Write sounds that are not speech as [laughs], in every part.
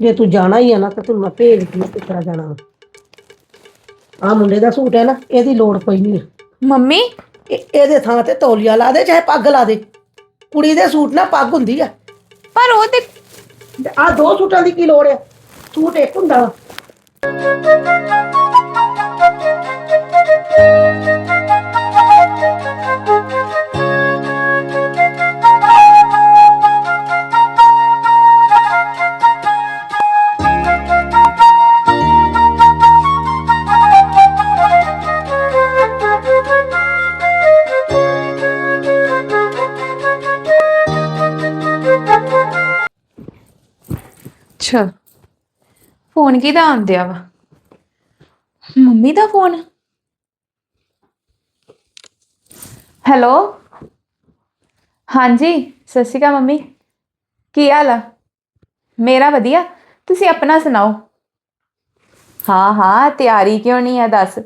ਜੇ ਤੂੰ ਜਾਣਾ ਹੀ ਆ ਨਾ ਤਾਂ ਤੈਨੂੰ ਮੈਂ ਭੇਜ ਦਿੰਦੀ ਕਿਸ ਤਰ੍ਹਾਂ ਜਾਣਾ ਆ ਮੁੰਡੇ ਦਾ ਸੂਟ ਹੈ ਨਾ ਇਹਦੀ ਲੋੜ ਕੋਈ ਨਹੀਂ ਮੰਮੀ? ਇਹ- ਇਹਦੇ ਥਾਂ ਤੇ ਤੌਲੀਆ ਲਾ ਦੇ ਚਾਹੇ ਪੱਗ ਲਾ ਦੇ। ਕੁੜੀ ਦੇ ਸੂਟ ਨਾ ਪੱਗ ਹੁੰਦੀ ਆ। ਪਰ ਉਹ ਤੇ ਆ ਦੋ ਸੂਟਾਂ ਦੀ ਕੀ ਲੋੜ ਆ? ਸੂਟ ਇੱਕ ਹੁੰਦਾ ਵਾ। ਅੱਛਾ ਫੋਨ ਕਿਹਦਾ ਆਂਦਿਆ ਵਾ? ਮੰਮੀ ਦਾ ਫੋਨ? ਹੈਲੋ? ਹਾਂਜੀ, ਸਤਿ ਸ਼੍ਰੀ ਅਕਾਲ ਮੰਮੀ। ਕੀ ਹਾਲ ਆ? ਮੇਰਾ ਵਧੀਆ। ਤੁਸੀਂ ਆਪਣਾ ਸੁਣਾਓ? ਹਾਂ ਹਾਂ, ਤਿਆਰੀ ਕਿਉਂ ਨਹੀਂ ਆ ਦੱਸ।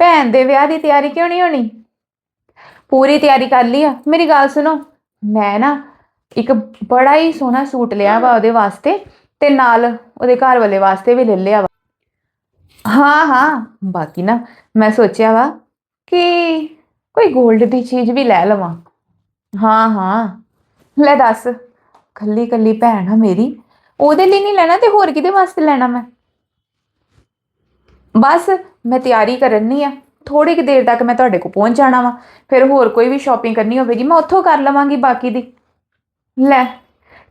ਭੈਣ ਦੇ ਵਿਆਹ ਦੀ ਤਿਆਰੀ ਕਿਉਂ ਨਹੀਂ ਹੋਣੀ? ਪੂਰੀ ਤਿਆਰੀ ਕਰ ਲਈ ਆ। ਮੇਰੀ ਗੱਲ ਸੁਣੋ। ਮੈਂ ਨਾ ਇੱਕ ਬੜਾ ਹੀ ਸੋਹਣਾ ਸੂਟ ਲਿਆ ਵਾ ਉਹਦੇ ਵਾਸਤੇ। ਤੇ ਨਾਲ ਉਹਦੇ ਘਰ ਵਾਲੇ ਵਾਸਤੇ ਵੀ ਲੈ ਲਿਆ ਵਾ। ਹਾਂ ਹਾਂ, ਬਾਕੀ ਨਾ ਮੈਂ ਸੋਚਿਆ ਵਾ ਕਿ ਕੋਈ 골ਡ ਦੀ ਚੀਜ਼ ਵੀ ਲੈ ਲਵਾਂ। ਹਾਂ ਹਾਂ, ਲੈ ਦੱਸ, ਕੱਲੀ ਕੱਲੀ ਭੈਣ ਆ ਮੇਰੀ। ਉਹਦੇ ਲਈ ਨਹੀਂ ਲੈਣਾ ਤੇ ਹੋਰ ਕਿਹਦੇ ਵਾਸਤੇ ਲੈਣਾ ਮੈਂ? ਬਸ ਮੈਂ ਤਿਆਰੀ ਕਰਨੀ ਆ। ਥੋੜੀ ਕਿ ਦੇਰ ਤੱਕ ਮੈਂ ਤੁਹਾਡੇ ਕੋਲ ਪਹੁੰਚ ਜਾਣਾ ਵਾ। ਫਿਰ ਹੋਰ ਕੋਈ ਵੀ ਸ਼ਾਪਿੰਗ ਕਰਨੀ ਹੋਵੇਗੀ, ਮੈਂ ਉੱਥੋਂ ਕਰ ਲਵਾਂਗੀ ਬਾਕੀ ਦੀ। ਲੈ।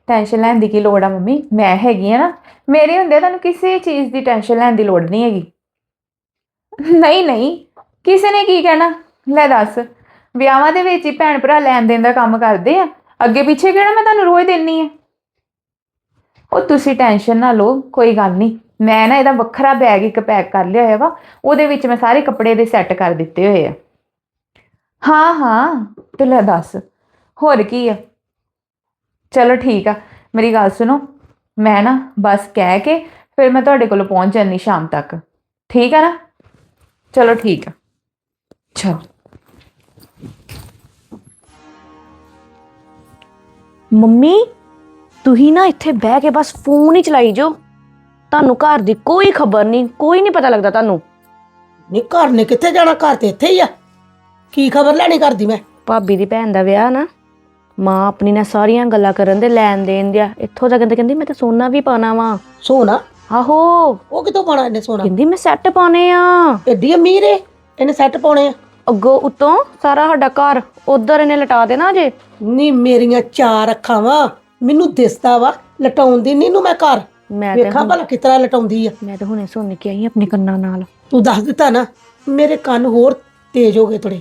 ਟੈਨਸ਼ਨ ਲੈਣ ਦੀ ਕੀ ਲੋੜ ਆ ਮੰਮੀ? ਮੈਂ ਹੈਗੀ ਆ ਨਾ। ਮੇਰੇ ਹੁੰਦੇ ਤੁਹਾਨੂੰ ਕਿਸੇ ਚੀਜ਼ ਦੀ ਟੈਨਸ਼ਨ ਲੈਣ ਦੀ ਲੋੜ ਨਹੀਂ ਹੈਗੀ। ਨਹੀਂ ਨਹੀਂ। ਕਿਸੇ ਨੇ ਕੀ ਕਹਿਣਾ? ਲੈ ਦੱਸ। ਵਿਆਹਾਂ ਦੇ ਵਿੱਚ ਹੀ ਭੈਣ ਭਰਾ ਲੈਣ ਦੇਣ ਦਾ ਕੰਮ ਕਰਦੇ ਆ। ਅੱਗੇ ਪਿੱਛੇ ਕਿਹੜਾ ਮੈਂ ਤੁਹਾਨੂੰ ਰੋਜ਼ ਦੇਣੀ ਆ? ਉਹ ਤੁਸੀਂ ਟੈਨਸ਼ਨ ਨਾ ਲਓ, ਕੋਈ ਗੱਲ ਨਹੀਂ। ਮੈਂ ਨਾ ਇਹਦਾ ਵੱਖਰਾ ਬੈਗ ਇੱਕ ਪੈਕ ਕਰ ਲਿਆ ਹੋਇਆ ਵਾ। ਉਹਦੇ ਵਿੱਚ ਮੈਂ ਸਾਰੇ ਕੱਪੜੇ ਦੇ ਸੈੱਟ ਕਰ ਦਿੱਤੇ ਹੋਏ ਆ। ਹਾਂ ਹਾਂ। ਤੇ ਲੈ ਦੱਸ। ਹੋਰ ਕੀ ਆ? ਚਲੋ ਠੀਕ ਆ ਮੇਰੀ ਗੱਲ ਸੁਣੋ। ਮੈਂ ਨਾ ਬਸ ਕਹਿ ਕੇ ਫਿਰ ਮੈਂ ਤੁਹਾਡੇ ਕੋਲ ਪਹੁੰਚ ਜਾਨੀ ਸ਼ਾਮ ਤੱਕ। ਠੀਕ ਆ ਨਾ? ਚਲੋ ਠੀਕ ਆ। ਚਲ। ਮੰਮੀ ਤੁਸੀਂ ਨਾ ਇੱਥੇ ਬਹਿ ਕੇ ਬਸ ਫੋਨ ਹੀ ਚਲਾਈ ਜੋ ਤੁਹਾਨੂੰ ਘਰ ਦੀ ਕੋਈ ਖਬਰ ਨਹੀਂ ਕੋਈ ਨਹੀਂ ਪਤਾ ਲੱਗਦਾ ਤੁਹਾਨੂੰ। ਨਹੀਂ ਘਰ ਨੇ ਕਿੱਥੇ ਜਾਣਾ? ਘਰ ਤੇ ਇੱਥੇ ਹੀ ਆ। ਕੀ ਖਬਰ ਲੈਣੀ ਕਰਦੀ ਮੈਂ? ਭਾਬੀ ਦੀ ਭੈਣ ਦਾ ਵਿਆਹ ਨਾ। ਮਾਂ ਆਪਣੀ ਨਾਲ ਸਾਰੀਆਂ ਗੱਲਾਂ ਕਰਨ ਦੇ ਲੈਣ ਦੇਣ ਦਿਆ ਇੱਥੋਂ ਤੱਕ ਕਹਿੰਦੇ ਕਹਿੰਦੀ ਮੈਂ ਤਾਂ ਸੋਨਾ ਵੀ ਪਾਣਾ ਵਾ। ਸੋਨਾ? ਆਹੋ। ਉਹ ਕਿਤੋਂ ਪਾਣਾ ਇਹਨੇ ਸੋਨਾ? ਕਹਿੰਦੀ ਮੈਂ ਸੈੱਟ ਪਾਣੇ ਆ। ਐਡੀ ਅਮੀਰ ਏ ਇਹਨੇ ਸੈੱਟ ਪਾਉਣੇ ਆ। ਅੱਗੋਂ ਉਤੋਂ ਸਾਰਾ ਸਾਡਾ ਘਰ ਉਧਰ ਇਹਨੇ ਲਟਾ ਦੇਣਾ ਜੇ ਨੀ ਮੇਰੀਆਂ ਚਾਰ ਅੱਖਾਂ ਵਾ। ਮੈਨੂੰ ਦਿਸਦਾ ਵਾ ਲਟਾਉਂਦੀ ਨਹੀਂ ਨੂੰ ਮੈਂ ਘਰ। ਮੈਂ ਤੇ ਵੇਖਾਂ ਭਲਾ ਕਿਸ ਤਰ੍ਹਾਂ ਲਟਾਉਂਦੀ ਆ। ਮੈਂ ਤਾਂ ਹੁਣੇ ਸੁਣ ਕੇ ਆਈ ਆਪਣੇ ਕੰਨਾਂ ਨਾਲ। ਤੂੰ ਦੱਸ ਦਿੱਤਾ ਨਾ ਮੇਰੇ ਕੰਨ ਹੋਰ ਤੇਜ਼ ਹੋ ਗਏ ਥੋੜੇ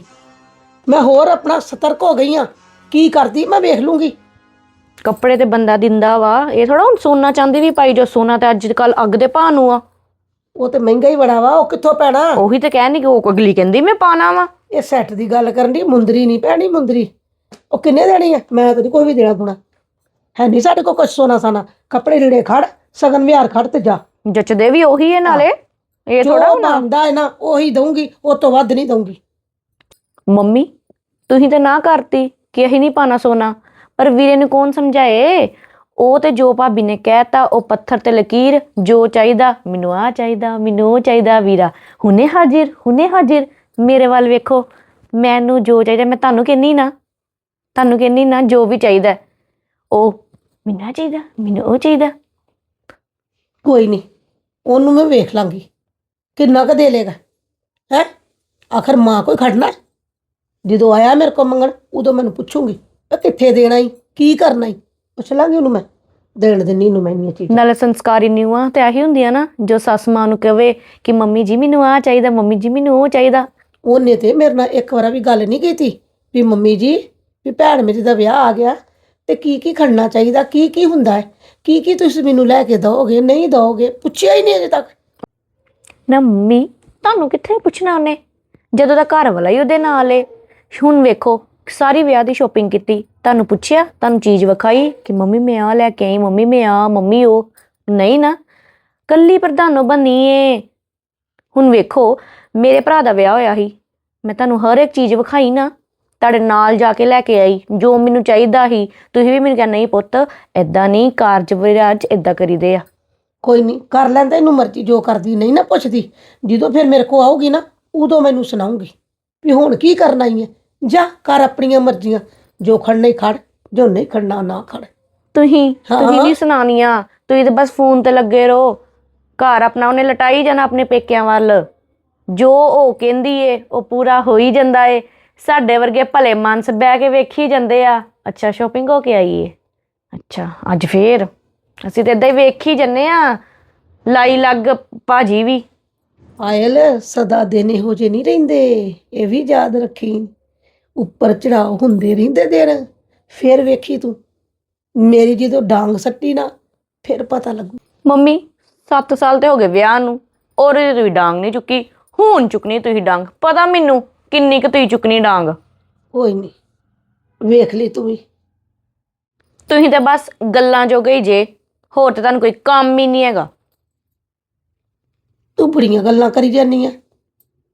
ਮੈਂ ਹੋਰ ਆਪਣਾ ਸਤਰਕ ਹੋ ਗਈ ਆ। ਕੀ ਕਰਦੀ? ਮੈਂ ਵੇਖ ਲੂੰਗੀ। ਕੱਪੜੇ ਤੇ ਬੰਦਾ ਦਿੰਦਾ ਵਾ। ਇਹ ਥੋੜਾ ਹੁਣ ਸੋਨਾ ਚਾਂਦੀ ਵੀ ਪਾਈ ਜੋ ਸੋਨਾ ਤੇ ਅੱਜ ਕੱਲ ਅੱਗ ਦੇ ਭਾਅ ਨੂੰ ਆ। ਉਹ ਤੇ ਮਹਿੰਗਾ ਹੀ ਬੜਾ ਵਾ ਉਹ ਕਿੱਥੋਂ ਪੈਣਾ? ਉਹੀ ਤੇ ਕਹਿ ਨਹੀਂ ਕਿ ਉਹ ਅਗਲੀ ਕਹਿੰਦੀ ਮੈਂ ਪਾਣਾ ਵਾ। ਇਹ ਸੈੱਟ ਦੀ ਗੱਲ ਕਰਨ ਦੀ ਮੁੰਦਰੀ ਨਹੀਂ ਪੈਣੀ ਮੁੰਦਰੀ। ਉਹ ਕਿੰਨੇ ਦੇਣੀ ਆ? ਮੈਂ ਤਾਂ ਨਹੀਂ ਕੋਈ ਵੀ ਦੇਣਾ ਦੁਣਾ। ਹੈ ਨਹੀਂ ਸਾਡੇ ਕੋਲ ਕੁਛ ਸੋਨਾ ਸਾਨਾ। ਕੱਪੜੇ ਲੀੜੇ ਖੜ ਸਗਨ ਵਿਹਾਰ ਖੜ ਤੇ ਜਾ। ਜੱਚਦੇ ਵੀ ਉਹੀ ਹੈ ਨਾਲੇ। ਇਹ ਥੋੜਾ ਹੁੰਦਾ ਬਣਦਾ ਹੈ ਨਾ ਉਹੀ ਦਊਂਗੀ ਉਹ ਤੋਂ ਵੱਧ ਨਹੀਂ ਦਊਂਗੀ। ਮੰਮੀ ਤੁਸੀਂ ਤਾਂ ਨਾ ਕਰਤੀ। ਕਿ ਅਸੀਂ ਨਹੀਂ ਪਾਣਾ ਸੋਨਾ। ਪਰ ਵੀਰੇ ਨੂੰ ਕੌਣ ਸਮਝਾਏ? ਉਹ ਤੇ ਜੋ ਭਾਬੀ ਨੇ ਕਹਿਤਾ, ਉਹ ਪੱਥਰ ਤੇ ਲਕੀਰ, ਜੋ ਚਾਹੀਦਾ, ਮੈਨੂੰ ਆ ਚਾਹੀਦਾ, ਮੈਨੂੰ ਉਹ ਚਾਹੀਦਾ ਵੀਰਾ। ਹੁਣੇ ਹਾਜ਼ਰ ਹੁਣੇ ਹਾਜ਼ਰ। ਮੇਰੇ ਵੱਲ ਵੇਖੋ, ਮੈਨੂੰ ਜੋ ਚਾਹੀਦਾ, ਮੈਂ ਤੁਹਾਨੂੰ ਕਹਿੰਨੀ ਨਾ। ਤੁਹਾਨੂੰ ਕਹਿੰਨੀ ਨਾ, ਜੋ ਵੀ ਚਾਹੀਦਾ। ਉਹ ਮੈਨੂੰ ਚਾਹੀਦਾ, ਮੈਨੂੰ ਉਹ ਚਾਹੀਦਾ। ਕੋਈ ਨਹੀਂ, ਉਹਨੂੰ ਮੈਂ ਵੇਖ ਲਾਂਗੀ। ਕਿੰਨਾ ਕੁ ਦੇ ਲੇਗਾ ਹੈ? ਆਖਰ ਮਾਂ ਕੋਈ ਖੜਨਾ? ਜਦੋਂ ਆਇਆ ਮੇਰੇ ਕੋਲ ਮੰਗਣ ਉਦੋਂ ਮੈਨੂੰ ਪੁੱਛੂਗੀ ਕਿੱਥੇ ਦੇਣਾ ਹੀ ਕੀ ਕਰਨਾ ਹੀ ਪੁੱਛ ਲਾਂਗੀ ਉਹਨੂੰ ਮੈਂ। ਦੇਣ ਦਿੰਨੀ ਨੂੰ ਮੈਂ ਇੰਨੀਆਂ ਚੀਜ਼ਾਂ। ਨਾਲੇ ਸੰਸਕਾਰੀ ਨਿਊਆਂ ਤੇ ਆਹੀ ਹੁੰਦੀਆਂ ਨਾ ਜੋ ਸੱਸ ਮਾਂ ਨੂੰ ਕਹੇ ਕਿ ਮੰਮੀ ਜੀ ਮੈਨੂੰ ਆ ਚਾਹੀਦਾ ਮੰਮੀ ਜੀ ਮੈਨੂੰ ਉਹ ਚਾਹੀਦਾ। ਉਹਨੇ ਤੇ ਮੇਰੇ ਨਾਲ ਇੱਕ ਵਾਰ ਵੀ ਗੱਲ ਨਹੀਂ ਕੀਤੀ ਵੀ ਮੰਮੀ ਜੀ ਵੀ ਭੈਣ ਮੇਰੀ ਦਾ ਵਿਆਹ ਆ ਗਿਆ ਤੇ ਕੀ ਕੀ ਖੜਨਾ ਚਾਹੀਦਾ ਕੀ ਕੀ ਹੁੰਦਾ ਹੈ? ਕੀ ਕੀ ਤੁਸੀਂ ਮੈਨੂੰ ਲੈ ਕੇ ਦਓਗੇ ਨਹੀਂ ਦਓਗੇ? ਪੁੱਛਿਆ ਹੀ ਨਹੀਂ ਅਜੇ ਤੱਕ। ਨਾ ਮੰਮੀ ਤੁਹਾਨੂੰ ਕਿੱਥੇ ਪੁੱਛਣਾ ਉਹਨੇ? ਜਦੋਂ ਦਾ ਘਰ ਵਾਲਾ ਹੀ ਉਹਦੇ ਨਾਲ ਏ। ਹੁਣ ਵੇਖੋ, ਸਾਰੀ ਵਿਆਹ ਦੀ ਸ਼ਾਪਿੰਗ ਕੀਤੀ। ਤੁਹਾਨੂੰ ਪੁੱਛਿਆ, ਤੁਹਾਨੂੰ ਚੀਜ਼ ਵਿਖਾਈ ਕਿ ਮੰਮੀ ਮੈਂ ਆ ਲੈ ਕੇ ਆਈ, ਮੰਮੀ ਮੈਂ ਆ ਮੰਮੀ ਉਹ? ਨਹੀਂ ਨਾ। ਕੱਲੀ ਪ੍ਰਧਾਨੋ ਬਣੀ ਏ। ਹੁਣ ਵੇਖੋ, ਮੇਰੇ ਭਰਾ ਦਾ ਵਿਆਹ ਹੋਇਆ ਸੀ। ਮੈਂ ਤੁਹਾਨੂੰ ਹਰ ਇੱਕ ਚੀਜ਼ ਵਿਖਾਈ ਨਾ, ਤੁਹਾਡੇ ਨਾਲ ਜਾ ਕੇ ਲੈ ਕੇ ਆਈ, ਜੋ ਮੈਨੂੰ ਚਾਹੀਦਾ ਸੀ। ਤੁਸੀਂ ਵੀ ਮੈਨੂੰ ਕਿਹਾ, ਨਹੀਂ ਪੁੱਤ ਐਦਾਂ ਨਹੀਂ, ਕਾਰਜ ਵਿਰਾਜ ਐਦਾਂ ਕਰੀਦੇ ਆ। ਕੋਈ ਨਹੀਂ, ਕਰ ਲੈਂਦਾ, ਇਹਨੂੰ ਮਰਜ਼ੀ ਜੋ ਕਰਦੀ, ਨਹੀਂ ਨਾ ਪੁੱਛਦੀ। ਜਦੋਂ ਫਿਰ ਮੇਰੇ ਕੋ ਆਊਗੀ ਨਾ, ਉਦੋਂ ਮੈਨੂੰ ਸੁਣਾਉਂਗੀ ਵੀ ਹੁਣ ਕੀ ਕਰਨਾ ਹੀ ਹੈ ਜਾ ਕਰ ਆਪਣੀਆਂ ਮਰਜ਼ੀਆਂ। ਜੋ ਖੜਨਾ ਹੀ ਖੜ ਜੋ ਨਹੀਂ ਖੜਨਾ ਨਾ ਖੜ। ਤੁਸੀਂ ਹਾਂ। ਤੁਸੀਂ ਨਹੀਂ ਸੁਣਾਨੀਆਂ ਤੁਸੀਂ ਤਾਂ ਬਸ ਫੋਨ ਤੇ ਲੱਗੇ ਰਹੋ। ਘਰ ਆਪਣਾ ਉਹਨੇ ਲਟਾਈ ਜਾਣਾ ਆਪਣੇ ਪੇਕਿਆਂ ਵੱਲ। ਜੋ ਉਹ ਕਹਿੰਦੀ ਏ ਉਹ ਪੂਰਾ ਹੋ ਹੀ ਜਾਂਦਾ ਏ। ਸਾਡੇ ਵਰਗੇ ਭਲੇ ਮਾਨਸ ਬਹਿ ਕੇ ਵੇਖੀ ਜਾਂਦੇ ਆ। ਅੱਛਾ ਸ਼ਾਪਿੰਗ ਹੋ ਕੇ ਆਈ ਏ। ਅੱਛਾ ਅੱਜ ਫੇਰ? ਅਸੀਂ ਤੇ ਇਦਾਂ ਹੀ ਵੇਖੀ ਜੰਨੇ ਆ। ਲਾਈ ਲੱਗ ਭਾਜੀ ਵੀ। ਆਇਲ ਸਦਾ ਦਿਨ ਇਹੋ ਜਿਹੇ ਨਹੀਂ ਰਹਿੰਦੇ ਇਹ ਵੀ ਯਾਦ ਰੱਖੀ। ਉੱਪਰ ਚੜਾਅ ਹੁੰਦੇ ਰਹਿੰਦੇ ਦਿਨ ਫਿਰ ਵੇਖੀ ਤੂੰ। ਮੇਰੀ ਜਦੋਂ ਡਾਂਗ ਸੱਟੀ ਨਾ ਫਿਰ ਪਤਾ ਲੱਗੂ। ਮੰਮੀ 7 ਸਾਲ ਤੇ ਹੋ ਗਏ ਵਿਆਹ ਨੂੰ ਔਰ ਇਹ ਵੀ ਡਾਂਗ ਨਹੀਂ ਚੁੱਕੀ ਹੁਣ ਚੁੱਕਣੀ ਤੁਸੀਂ ਡਾਂਗ। ਪਤਾ ਮੈਨੂੰ ਕਿੰਨੀ ਕੁ ਤੁਸੀਂ ਚੁੱਕਣੀ ਡਾਂਗ? ਕੋਈ ਨਹੀਂ ਵੇਖ ਲਈ ਤੂੰ ਵੀ। ਤੁਸੀਂ ਤਾਂ ਬਸ ਗੱਲਾਂ ਜੋਗੇ ਹੀ ਜੇ ਹੋਰ ਤੇ ਤੁਹਾਨੂੰ ਕੋਈ ਕੰਮ ਹੀ ਨਹੀਂ ਹੈਗਾ। ਤੂੰ ਬੜੀਆਂ ਗੱਲਾਂ ਕਰੀ ਜਾਂਦੀ ਆ।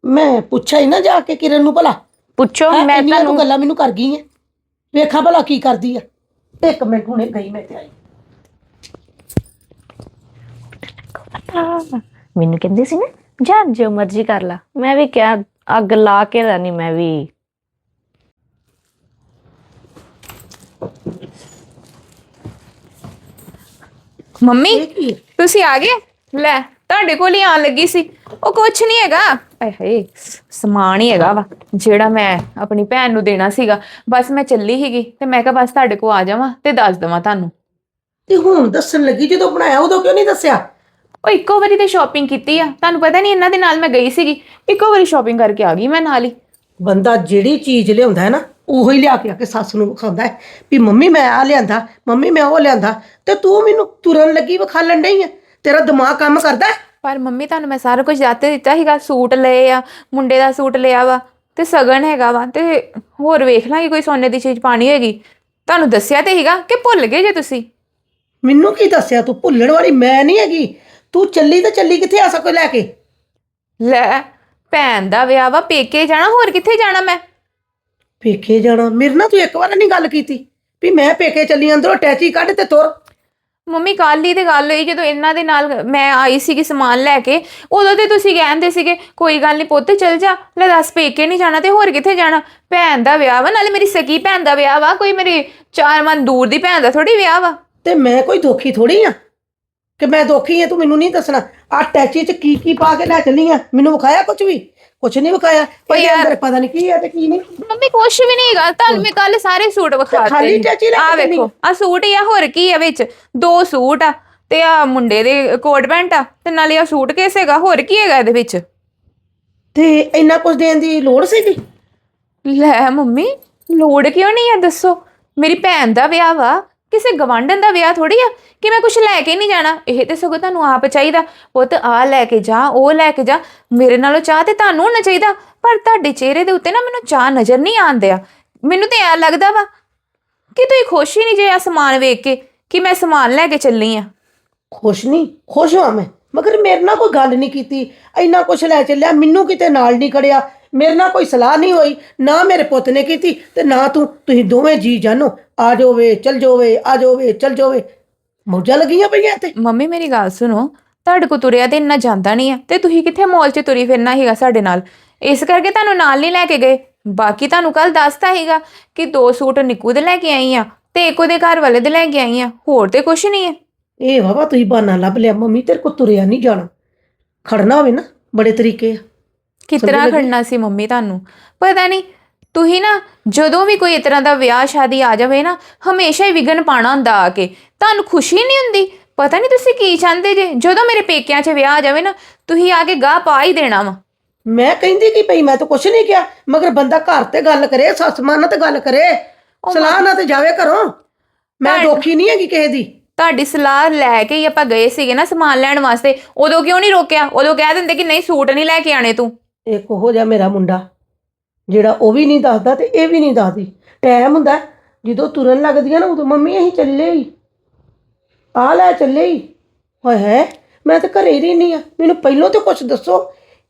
ਮੈਂ ਪੁੱਛਿਆ ਹੀ ਨਾ ਜਾ ਕੇ ਕਿਰਨ ਨੂੰ ਭਲਾ। ਪੁੱਛੋ ਹੈਂ, ਮੈਂ ਇੰਨੀਆਂ ਤੂੰ ਤੁਹਾਨੂੰ ਗੱਲਾਂ ਮੈਨੂੰ ਕਰ ਗਈ ਐ। ਵੇਖਾਂ ਭਲਾ ਕੀ ਕਰਦੀ ਆ। ਇੱਕ ਮਿੰਟ ਹੁਣੇ ਗਈ ਮੈਂ ਤੇ ਆਈ। ਪਤਾ ਮੈਨੂੰ ਕਹਿੰਦੇ ਸੀ ਨਾ ਜਾ ਜੋ ਮਰਜ਼ੀ ਕਰ ਲਾ। ਮੈਂ ਵੀ ਕਿਹਾ ਅੱਗ ਲਾ ਕੇ ਰਹਿਣੀ ਮੈਂ ਵੀ। ਮੰਮੀ ਇਹ ਕੀ ਹੈ? ਤੁਸੀਂ ਆ ਗਏ? ਲੈ। ਤੁਹਾਡੇ ਕੋਲ ਹੀ ਆਣ ਲੱਗੀ ਸੀ। ਉਹ ਕੁਛ ਨਹੀਂ ਹੈਗਾ। ਆਏ ਹਾਏ ਸਮਾਨ ਹੀ ਹੈਗਾ ਵਾ ਜਿਹੜਾ ਮੈਂ ਆਪਣੀ ਭੈਣ ਨੂੰ ਦੇਣਾ ਸੀਗਾ। ਬਸ ਮੈਂ ਚੱਲੀ ਸੀਗੀ ਤੇ ਮੈਂ ਕਿਹਾ ਬਸ ਤੁਹਾਡੇ ਕੋਲ ਆ ਜਾਵਾਂ ਤੇ ਦੱਸ ਦਵਾਂ ਤੁਹਾਨੂੰ। ਤੇ ਹੁਣ ਦੱਸਣ ਲੱਗੀ ਜਦੋਂ ਬਣਾਇਆ ਉਦੋਂ ਕਿਉਂ ਨਹੀਂ ਦੱਸਿਆ? ਉਹ ਇੱਕੋ ਵਾਰੀ ਤੇ ਸ਼ਾਪਿੰਗ ਕੀਤੀ ਆ। ਤੁਹਾਨੂੰ ਪਤਾ ਨਹੀਂ ਇਹਨਾਂ ਦੇ ਨਾਲ ਮੈਂ ਗਈ ਸੀਗੀ। ਇੱਕੋ ਵਾਰੀ ਸ਼ਾਪਿੰਗ ਕਰਕੇ ਆ ਗਈ ਮੈਂ ਨਾਲ ਹੀ। ਬੰਦਾ ਜਿਹੜੀ ਚੀਜ਼ ਲਿਆਉਂਦਾ ਹੈ ਨਾ ਉਹੋ ਹੀ ਲਿਆ ਕੇ ਆ ਕੇ ਸੱਸ ਨੂੰ ਵਿਖਾਉਂਦਾ ਹੈ। ਵੀ ਮੰਮੀ ਮੈਂ ਆ ਲਿਆਂਦਾ ਮੰਮੀ ਮੈਂ ਉਹ ਲਿਆਂਦਾ ਤੇ ਤੂੰ ਮੈਨੂੰ ਤੁਰਨ ਲੱਗੀ ਵਿਖਾਲਣ ਡਈ ਹੈ ਤੇਰਾ ਦਿਮਾਗ ਕੰਮ ਕਰਦਾ ਹੈ? ਪਰ ਮੰਮੀ ਤੁਹਾਨੂੰ ਮੈਂ ਸਾਰਾ ਕੁਝ ਦੱਸ ਤੇ ਦਿੱਤਾ ਸੀਗਾ ਸੂਟ ਲਏ ਆ ਮੁੰਡੇ ਦਾ ਸੂਟ ਲਿਆ ਵਾ ਤੇ ਸਗਨ ਹੈਗਾ ਵਾ ਤੇ ਹੋਰ ਵੇਖ ਲਾਂਗੇ ਕੋਈ ਸੋਨੇ ਦੀ ਚੀਜ਼ ਪਾਣੀ ਹੋਏਗੀ। ਤੁਹਾਨੂੰ ਦੱਸਿਆ ਤੇ ਸੀਗਾ ਕਿ ਭੁੱਲ ਗਏ ਜੇ ਤੁਸੀਂ? ਮੈਨੂੰ ਕੀ ਦੱਸਿਆ ਤੂੰ? ਭੁੱਲਣ ਵਾਲੀ ਮੈਂ ਨਹੀਂ ਹੈਗੀ। ਤੂੰ ਚੱਲੀ ਤਾਂ ਚੱਲੀ ਕਿੱਥੇ ਆ ਸਕੋ ਲੈ ਕੇ? ਲੈ ਭੈਣ ਦਾ ਵਿਆਹ ਵਾ ਪੇਕੇ ਜਾਣਾ ਹੋਰ ਕਿੱਥੇ ਜਾਣਾ ਮੈਂ? ਪੇਕੇ ਜਾਣਾ। ਮੇਰੇ ਨਾਲ ਤੂੰ ਇੱਕ ਵਾਰ ਨਹੀਂ ਗੱਲ ਕੀਤੀ ਵੀ ਮੈਂ ਪੇਕੇ ਚੱਲੀ ਅੰਦਰੋਂ ਅਟੈਚੀ ਕੱਢ ਤੇ ਤੁਰ। ਮੰਮੀ ਕੱਲ ਹੀ ਤੇ ਗੱਲ ਹੋਈ ਜਦੋਂ ਇਹਨਾਂ ਦੇ ਨਾਲ ਮੈਂ ਆਈ ਸੀਗੀ ਸਮਾਨ ਲੈ ਕੇ, ਉਦੋਂ ਤੇ ਤੁਸੀਂ ਕਹਿੰਦੇ ਸੀਗੇ, ਕੋਈ ਗੱਲ ਨਹੀਂ ਪੁੱਤ, ਚੱਲ ਜਾ, ਲੈ ਦੱਸ ਪੇਕੇ ਨਹੀਂ ਜਾਣਾ ਤੇ ਹੋਰ ਕਿੱਥੇ ਜਾਣਾ? ਭੈਣ ਦਾ ਵਿਆਹ ਵਾ, ਨਾਲੇ ਮੇਰੀ ਸਕੀ ਭੈਣ ਦਾ ਵਿਆਹ ਵਾ, ਕੋਈ ਮੇਰੀ ਚਾਰ ਮਨ ਦੂਰ ਦੀ ਭੈਣ ਦਾ ਥੋੜੀ ਵਿਆਹ ਵਾ। ਤੇ ਮੈਂ ਕੋਈ ਧੋਖੀ ਥੋੜੀ ਆ? ਕਿ ਮੈਂ ਦੋਖੀ ਆ ਤੂੰ ਮੈਨੂੰ ਨਹੀਂ ਦੱਸਣਾ। ਆ ਅਟੈਚੀ ਚ ਕੀ ਕੀ ਪਾ ਕੇ ਲੈ ਚੱਲੀ ਆ? ਮੈਨੂੰ ਵਿਖਾਇਆ ਕੁਝ ਵੀ? ਕੁਝ ਨਹੀਂ ਵਿਖਾਇਆ। ਪਰ ਯਾਰ- ਅੰਦਰ ਪਤਾ ਨਹੀਂ ਕੀ ਹੈ ਤੇ ਕੀ ਨਹੀਂ। ਮੰਮੀ ਕੁਛ ਵੀ ਨਹੀਂ ਹੈਗਾ। ਤੁਹਾਨੂੰ ਮੈਂ ਕੱਲ ਸਾਰੇ ਸੂਟ ਵਿਖਾ ਖਾਲੀ ਟੈਚੀ ਲੈ ਆ ਕੇ ਚੱਲੀ। ਵੇਖੋ ਆ ਸੂਟ ਹੀ ਆ ਹੋਰ ਕੀ ਆ ਵਿੱਚ? ਦੋ ਸੂਟ ਆ ਤੇ ਆ ਮੁੰਡੇ ਦੇ ਕੋਟ ਪੈਂਟ ਆ ਤੇ ਨਾਲੇ ਆ ਸੂਟ ਕੇਸ ਹੈਗਾ ਹੋਰ ਕੀ ਹੈਗਾ ਇਹਦੇ ਵਿੱਚ? ਤੇ ਇੰਨਾ ਕੁਝ ਦੇਣ ਦੀ ਲੋੜ ਸੀਗੀ? ਲੈ ਮੰਮੀ ਲੋੜ ਕਿਉਂ ਨਹੀਂ ਆ ਦੱਸੋ? ਮੇਰੀ ਭੈਣ ਦਾ ਵਿਆਹ ਵਾ। ਕਿਸੇ ਗਵਾਂਢਣ ਦਾ ਵਿਆਹ ਥੋੜੀ ਆ ਕਿ ਮੈਂ ਕੁਝ ਲੈ ਕੇ ਨਹੀਂ ਜਾਣਾ? ਇਹ ਤੇ ਸਗੋਂ ਤੁਹਾਨੂੰ ਆਪ ਚਾਹੀਦਾ। ਪੁੱਤ ਆ ਲੈ ਕੇ ਜਾ, ਉਹ ਲੈ ਕੇ ਜਾ। ਮੇਰੇ ਨਾਲੋਂ ਚਾਹ ਤੇ ਤੁਹਾਨੂੰ ਹੋਣਾ ਚਾਹੀਦਾ। ਪਰ ਤੁਹਾਡੇ ਚਿਹਰੇ ਦੇ ਉੱਤੇ ਨਾ ਮੈਨੂੰ ਚਾਹ ਨਜ਼ਰ ਨਹੀਂ ਆਉਂਦਿਆ ਮੈਨੂੰ ਤੇ ਐ ਲੱਗਦਾ ਵਾ ਕਿ ਤੁਸੀਂ ਖੁਸ਼ ਹੀ ਨਹੀਂ ਜੇ ਆ ਸਮਾਨ ਵੇਖ ਕੇ ਕਿ ਮੈਂ ਸਮਾਨ ਲੈ ਕੇ ਚੱਲੀ ਆ। ਖੁਸ਼ ਨਹੀਂ? ਖੁਸ਼ ਹਾਂ ਮੈਂ। ਮਗਰ ਮੇਰੇ ਨਾਲ ਕੋਈ ਗੱਲ ਨਹੀਂ ਕੀਤੀ। ਇੰਨਾ ਕੁਛ ਲੈ ਚੱਲਿਆ, ਮੈਨੂੰ ਕਿਤੇ ਨਾਲ ਨਹੀਂ ਖੜਿਆ। ਮੇਰੇ ਨਾਲ ਕੋਈ ਸਲਾਹ ਨਹੀਂ ਹੋਈ ਨਾ ਮੇਰੇ ਪੁੱਤ ਨੇ ਕੀਤੀ ਤੇ ਨਾ ਤੂੰ ਤੁਸੀਂ ਦੋਵੇਂ ਜੀ ਜਾਨੋ। ਆ ਜਾਓਵੇ ਚਲ ਜਾਓਵੇ ਆ ਜਾਓਵੇ ਚਲ ਜਾਓਵੇ। ਮੌਜਾਂ ਲੱਗੀਆਂ ਪਈਆਂ ਤੇ ਮੰਮੀ ਮੇਰੀ ਗੱਲ ਸੁਣੋ। ਤੁਹਾਡੇ ਕੋ ਤੁਰਿਆ ਤੇ ਇੰਨਾ ਜਾਂਦਾ ਨਹੀਂ ਆ ਤੇ ਤੁਸੀਂ ਕਿੱਥੇ ਮਾਲ 'ਚ ਤੁਰੀ ਫਿਰਨਾ ਹੈਗਾ ਸਾਡੇ ਨਾਲ? ਇਸ ਕਰਕੇ ਤੁਹਾਨੂੰ ਨਾਲ ਨਹੀਂ ਲੈ ਕੇ ਗਏ। ਬਾਕੀ ਤੁਹਾਨੂੰ ਕੱਲ ਦੱਸਤਾ ਹੈਗਾ ਕਿ ਦੋ ਸੂਟ ਨਿੱਕੂ ਦੇ ਲੈ ਕੇ ਆਈ ਆ ਤੇ ਇੱਕ ਉਹਦੇ ਘਰ ਵਾਲੇ ਦੇ ਲੈ ਕੇ ਆਈ ਆ। ਹੋਰ ਤੇ ਕੁਛ ਨਹੀਂ ਹੈ ਇਹ ਵਾਵਾ ਤੁਸੀਂ ਬਹਾਨਾ ਲੱਭ ਲਿਆ। ਮੰਮੀ ਤੇਰੇ ਕੋ ਤੁਰਿਆ ਨਹੀਂ ਜਾਣਾ। ਖੜਨਾ ਹੋਵੇ ਨਾ ਬੜੇ ਤਰੀਕੇ ਆ। ਲੱਗੀ? ਖੜਨਾ ਸੀ ਮੰਮੀ ਤੁਹਾਨੂੰ? ਪਤਾ ਨਹੀਂ ਤੁਸੀਂ ਨਾ ਜਦੋਂ ਵੀ ਕੋਈ ਇਸ ਤਰ੍ਹਾਂ ਦਾ ਵਿਆਹ ਸ਼ਾਦੀ ਆ ਜਾਵੇ ਨਾ ਹਮੇਸ਼ਾ ਹੀ ਵਿਗਨ ਪਾਣਾ ਹੁੰਦਾ ਆ ਕੇ। ਤੁਹਾਨੂੰ ਖੁਸ਼ੀ ਨਹੀਂ ਹੁੰਦੀ? ਪਤਾ ਨਹੀਂ ਤੁਸੀਂ ਕੀ ਚਾਹੁੰਦੇ ਜੇ? ਜਦੋਂ ਮੇਰੇ ਪੇਕਿਆਂ 'ਚ ਵਿਆਹ ਆ ਜਾਵੇ ਨਾ ਤੁਸੀਂ ਆ ਕੇ ਗਾਹ ਪਾ ਹੀ ਦੇਣਾ ਵਾ। ਮੈਂ ਕਹਿੰਦੀ ਕਿ ਭਈ ਮੈਂ ਤਾਂ ਕੁਛ ਨਹੀਂ ਕਿਹਾ। ਮਗਰ ਬੰਦਾ ਘਰ ਤੇ ਗੱਲ ਕਰੇ ਸੱਸ ਮਾਂ ਨਾਲ ਤੇ ਗੱਲ ਕਰੇ। ਸਲਾਹ ਨਾਲ ਤੇ ਜਾਵੇ ਘਰੋਂ। ਮੈਂ ਦੋਖੀ ਨਹੀਂ ਹੈਗੀ ਕਿਸੇ ਦੀ। ਤੁਹਾਡੀ ਸਲਾਹ ਲੈ ਕੇ ਹੀ ਆਪਾਂ ਗਏ ਸੀਗੇ ਨਾ ਸਮਾਨ ਲੈਣ ਵਾਸਤੇ। ਉਦੋਂ ਕਿਉਂ ਨਹੀਂ ਰੋਕਿਆ? ਉਦੋਂ ਕਹਿ ਦਿੰਦੇ ਕਿ ਨਹੀਂ ਸੂਟ ਨਹੀਂ ਲੈ ਕੇ ਆਣੇ ਤੂੰ। ਇੱਕ ਉਹ ਜਿਹਾ ਮੇਰਾ ਮੁੰਡਾ ਜਿਹੜਾ ਉਹ ਵੀ ਨਹੀਂ ਦੱਸਦਾ ਤੇ ਇਹ ਵੀ ਨਹੀਂ ਦੱਸਦੀ। ਟਾਈਮ ਹੁੰਦਾ ਜਦੋਂ ਤੁਰਨ ਲੱਗਦੀਆਂ ਨਾ ਉਦੋਂ ਮੰਮੀ ਅਸੀਂ ਚੱਲੇ ਹੀ ਆ ਲੈ ਚੱਲੇ ਹੀ ਹੋਏ ਹੈ ਮੈਂ ਤਾਂ ਘਰੇ ਹੀ ਰਹਿਨੀ ਆ ਮੈਨੂੰ ਪਹਿਲਾਂ ਤੇ ਕੁਝ ਦੱਸੋ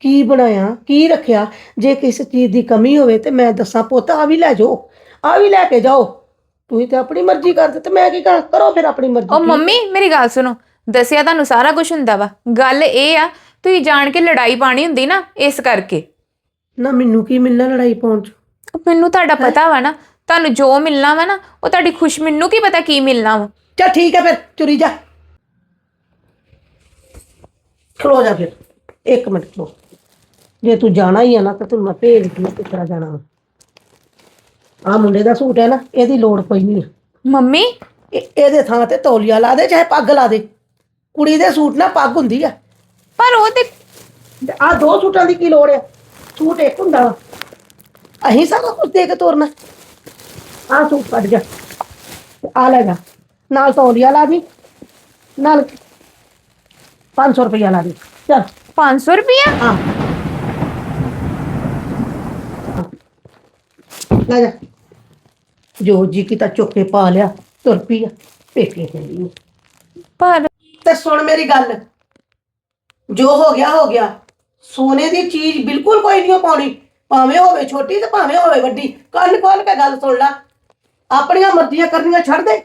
ਕੀ ਬਣਾਇਆ ਕੀ ਰੱਖਿਆ? ਜੇ ਕਿਸੇ ਚੀਜ਼ ਦੀ ਕਮੀ ਹੋਵੇ ਤੇ ਮੈਂ ਦੱਸਾਂ ਪੁੱਤ ਆ ਵੀ ਲੈ ਜਾਓ ਆ ਵੀ ਲੈ ਕੇ ਜਾਓ। ਤੁਸੀਂ ਤੇ ਆਪਣੀ ਮਰਜ਼ੀ ਕਰਦੇ ਤੇ ਮੈਂ ਕੀ ਕਰਾਂ? ਕਰੋ ਫਿਰ ਆਪਣੀ ਮਰਜ਼ੀ ਉਹ ਮੰਮੀ ਮੇਰੀ ਗੱਲ ਸੁਣੋ। ਦੱਸਿਆ ਤੁਹਾਨੂੰ ਸਾਰਾ ਕੁਝ ਹੁੰਦਾ ਵਾ। ਗੱਲ ਇਹ ਆ ਤੁਸੀਂ ਜਾਣ ਕੇ ਲੜਾਈ ਪਾਣੀ ਹੁੰਦੀ ਨਾ ਇਸ ਕਰਕੇ। ਨਾ ਮੈਨੂੰ ਕੀ ਮਿਲਣਾ ਲੜਾਈ ਪਾਉਣ ਚ? ਮੈਨੂੰ ਤੁਹਾਡਾ ਪਤਾ ਵਾ ਨਾ ਤੁਹਾਨੂੰ ਜੋ ਮਿਲਣਾ ਵਾ ਨਾ ਉਹ ਤੁਹਾਡੀ ਖੁਸ਼ ਮੈਨੂੰ ਕੀ ਪਤਾ ਕੀ ਮਿਲਣਾ ਵਾ। ਚੱਲ ਠੀਕ ਹੈ ਫਿਰ ਚੁਰੀ ਜਾ। ਖਲੋ ਜਾ ਫਿਰ ਇੱਕ ਮਿੰਟ ਖਲੋ। ਜੇ ਤੂੰ ਜਾਣਾ ਹੀ ਆ ਨਾ ਤਾਂ ਤੈਨੂੰ ਮੈਂ ਭੇਜ ਦੂੰ ਕਿਸ ਤਰ੍ਹਾਂ ਜਾਣਾ ਵਾ। ਆ ਮੁੰਡੇ ਦਾ ਸੂਟ ਹੈ ਨਾ ਇਹਦੀ ਲੋੜ ਕੋਈ ਨਹੀਂ। ਮੰਮੀ? ਇਹ- ਇਹਦੇ ਥਾਂ ਤੇ ਤੌਲੀਆ ਲਾ ਦੇ ਚਾਹੇ ਪੱਗ ਲਾ ਦੇ। ਕੁੜੀ ਦੇ ਸੂਟ ਨਾਲ ਪੱਗ ਹੁੰਦੀ ਆ। ਪਰ ਉਹ ਤੇ ਆ ਦੋ ਸੂਟਾਂ ਦੀ ਕੀ ਲੋੜ ਆ? ਸੂਟ ਇੱਕ ਹੁੰਦਾ ਵਾ। ਅਹੀਂ ਸਾਰਾ ਕੁਝ ਦੇ ਕੇ ਤੋਰਨਾ। ਆ ਸੂਟ ਕੱਢ ਜਾ। ਆ ਲੈ ਜਾ। ਨਾਲ ਤੌਲੀਆ ਲਾ ਦੀ। ਨਾਲ 500 ਰੁਪਇਆ ਲਾ ਦੀ। ਚੱਲ। 500 ਰੁਪਇਆ ਹਾਂ। ਲੈ ਜਾ। ਜੋ ਜੀ ਕੀ ਤਾਂ ਚੁੱਕ ਪਾ ਲਿਆ। ਤੁਰ ਪਈ ਆ। ਪੇਕੇ ਚਲੀ ਪਰ ਤੇ ਸੁਣ ਮੇਰੀ ਗੱਲ। ਜੋ ਹੋ ਗਿਆ ਹੋ ਗਿਆ। ਸੋਨੇ ਦੀ ਚੀਜ਼ ਬਿਲਕੁਲ ਕੋਈ ਨਹੀਂ ਪਾਉਣੀ। ਭਾਵੇਂ ਹੋਵੇ ਛੋਟੀ ਤੇ ਭਾਵੇਂ ਹੋਵੇ ਵੱਡੀ। ਕੰਨ ਖੋਲ ਕੇ ਗੱਲ ਸੁਣ ਲੈ। ਆਪਣੀਆਂ ਮਰਜ਼ੀਆਂ ਕਰਨੀਆਂ ਛੱਡ ਦੇ।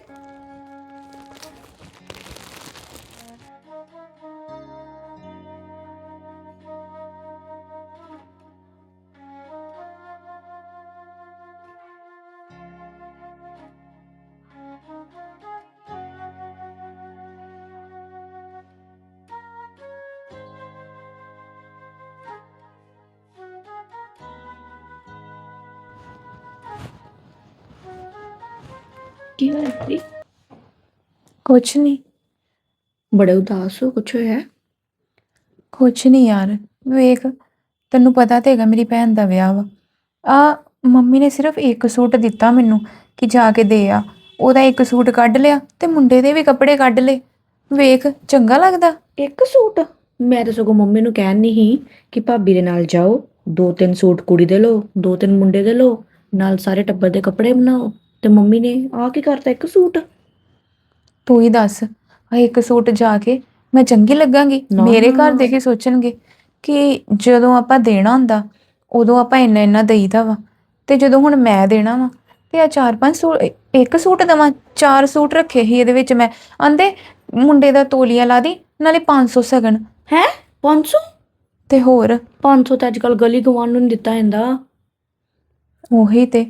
ਕੁਛ ਨਹੀਂ ਬੜੇ ਉਦਾਸ ਹੋ, ਕੁਛ ਹੋਇਆ? ਕੁਛ ਨਹੀਂ ਯਾਰ, ਵੇਖ, ਤੈਨੂੰ ਪਤਾ ਤੇ ਹੈਗਾ ਮੇਰੀ ਭੈਣ ਦਾ ਵਿਆਹ ਵਾ। ਆ ਮੰਮੀ ਨੇ ਸਿਰਫ ਇੱਕ ਸੂਟ ਦਿੱਤਾ ਮੈਨੂੰ ਕਿ ਜਾ ਕੇ ਦੇ ਆ। ਉਹਦਾ ਇੱਕ ਸੂਟ ਕੱਢ ਲਿਆ ਤੇ ਮੁੰਡੇ ਦੇ ਵੀ ਕੱਪੜੇ ਕੱਢ ਲਏ। ਵੇਖ, ਚੰਗਾ ਲੱਗਦਾ? ਇੱਕ ਸੂਟ? ਮੈਂ ਤਾਂ ਸਗੋਂ ਮੰਮੀ ਨੂੰ ਕਹਿਣ ਨਹੀਂ ਸੀ ਕਿ ਭਾਬੀ ਦੇ ਨਾਲ ਜਾਓ। ਦੋ ਤਿੰਨ ਸੂਟ ਕੁੜੀ ਦੇ ਲਓ, ਦੋ ਤਿੰਨ ਮੁੰਡੇ ਦੇ ਲਓ, ਨਾਲ ਸਾਰੇ ਟੱਬਰ ਦੇ ਕੱਪੜੇ ਬਣਾਓ। ਤੇ ਮੰਮੀ ਨੇ ਆ ਕੀ ਕਰਤਾ ਇੱਕ ਸੂਟ? ਤੂੰ ਹੀ ਦੱਸ। ਆ ਇੱਕ ਸੂਟ ਜਾ ਕੇ ਮੈਂ ਚੰਗੀ ਲੱਗਾਂਗੀ? ਨਾ, ਮੇਰੇ ਘਰ। ਦੇ ਕੀ ਸੋਚਣਗੇ ਕਿ ਜਦੋਂ ਆਪਾਂ ਦੇਣਾ ਹੁੰਦਾ ਉਦੋਂ ਆਪਾਂ ਇੰਨਾ ਇੰਨਾ ਦੇਈਦਾ ਵਾ। ਤੇ ਜਦੋਂ ਹੁਣ ਮੈਂ ਦੇਣਾ ਵਾ ਤੇ ਆ ਚਾਰ ਪੰਜ ਸੂਟ ਇੱਕ ਸੂਟ ਦਵਾਂ ਚਾਰ ਸੂਟ ਰੱਖੇ ਸੀ ਇਹਦੇ ਵਿੱਚ ਮੈਂ। ਆਂਦੇ ਮੁੰਡੇ ਦਾ ਤੋਲੀਆ ਲਾ ਦੀ ਨਾਲੇ 500 ਸਗਨ। ਹੈ? 500 ਤੇ ਹੋਰ? 500 ਤਾਂ ਅੱਜਕੱਲ ਗਲੀ ਗਵਾਂਢ ਨੂੰ ਨੀ ਦਿੱਤਾ ਜਾਂਦਾ। ਉਹੀ ਤੇ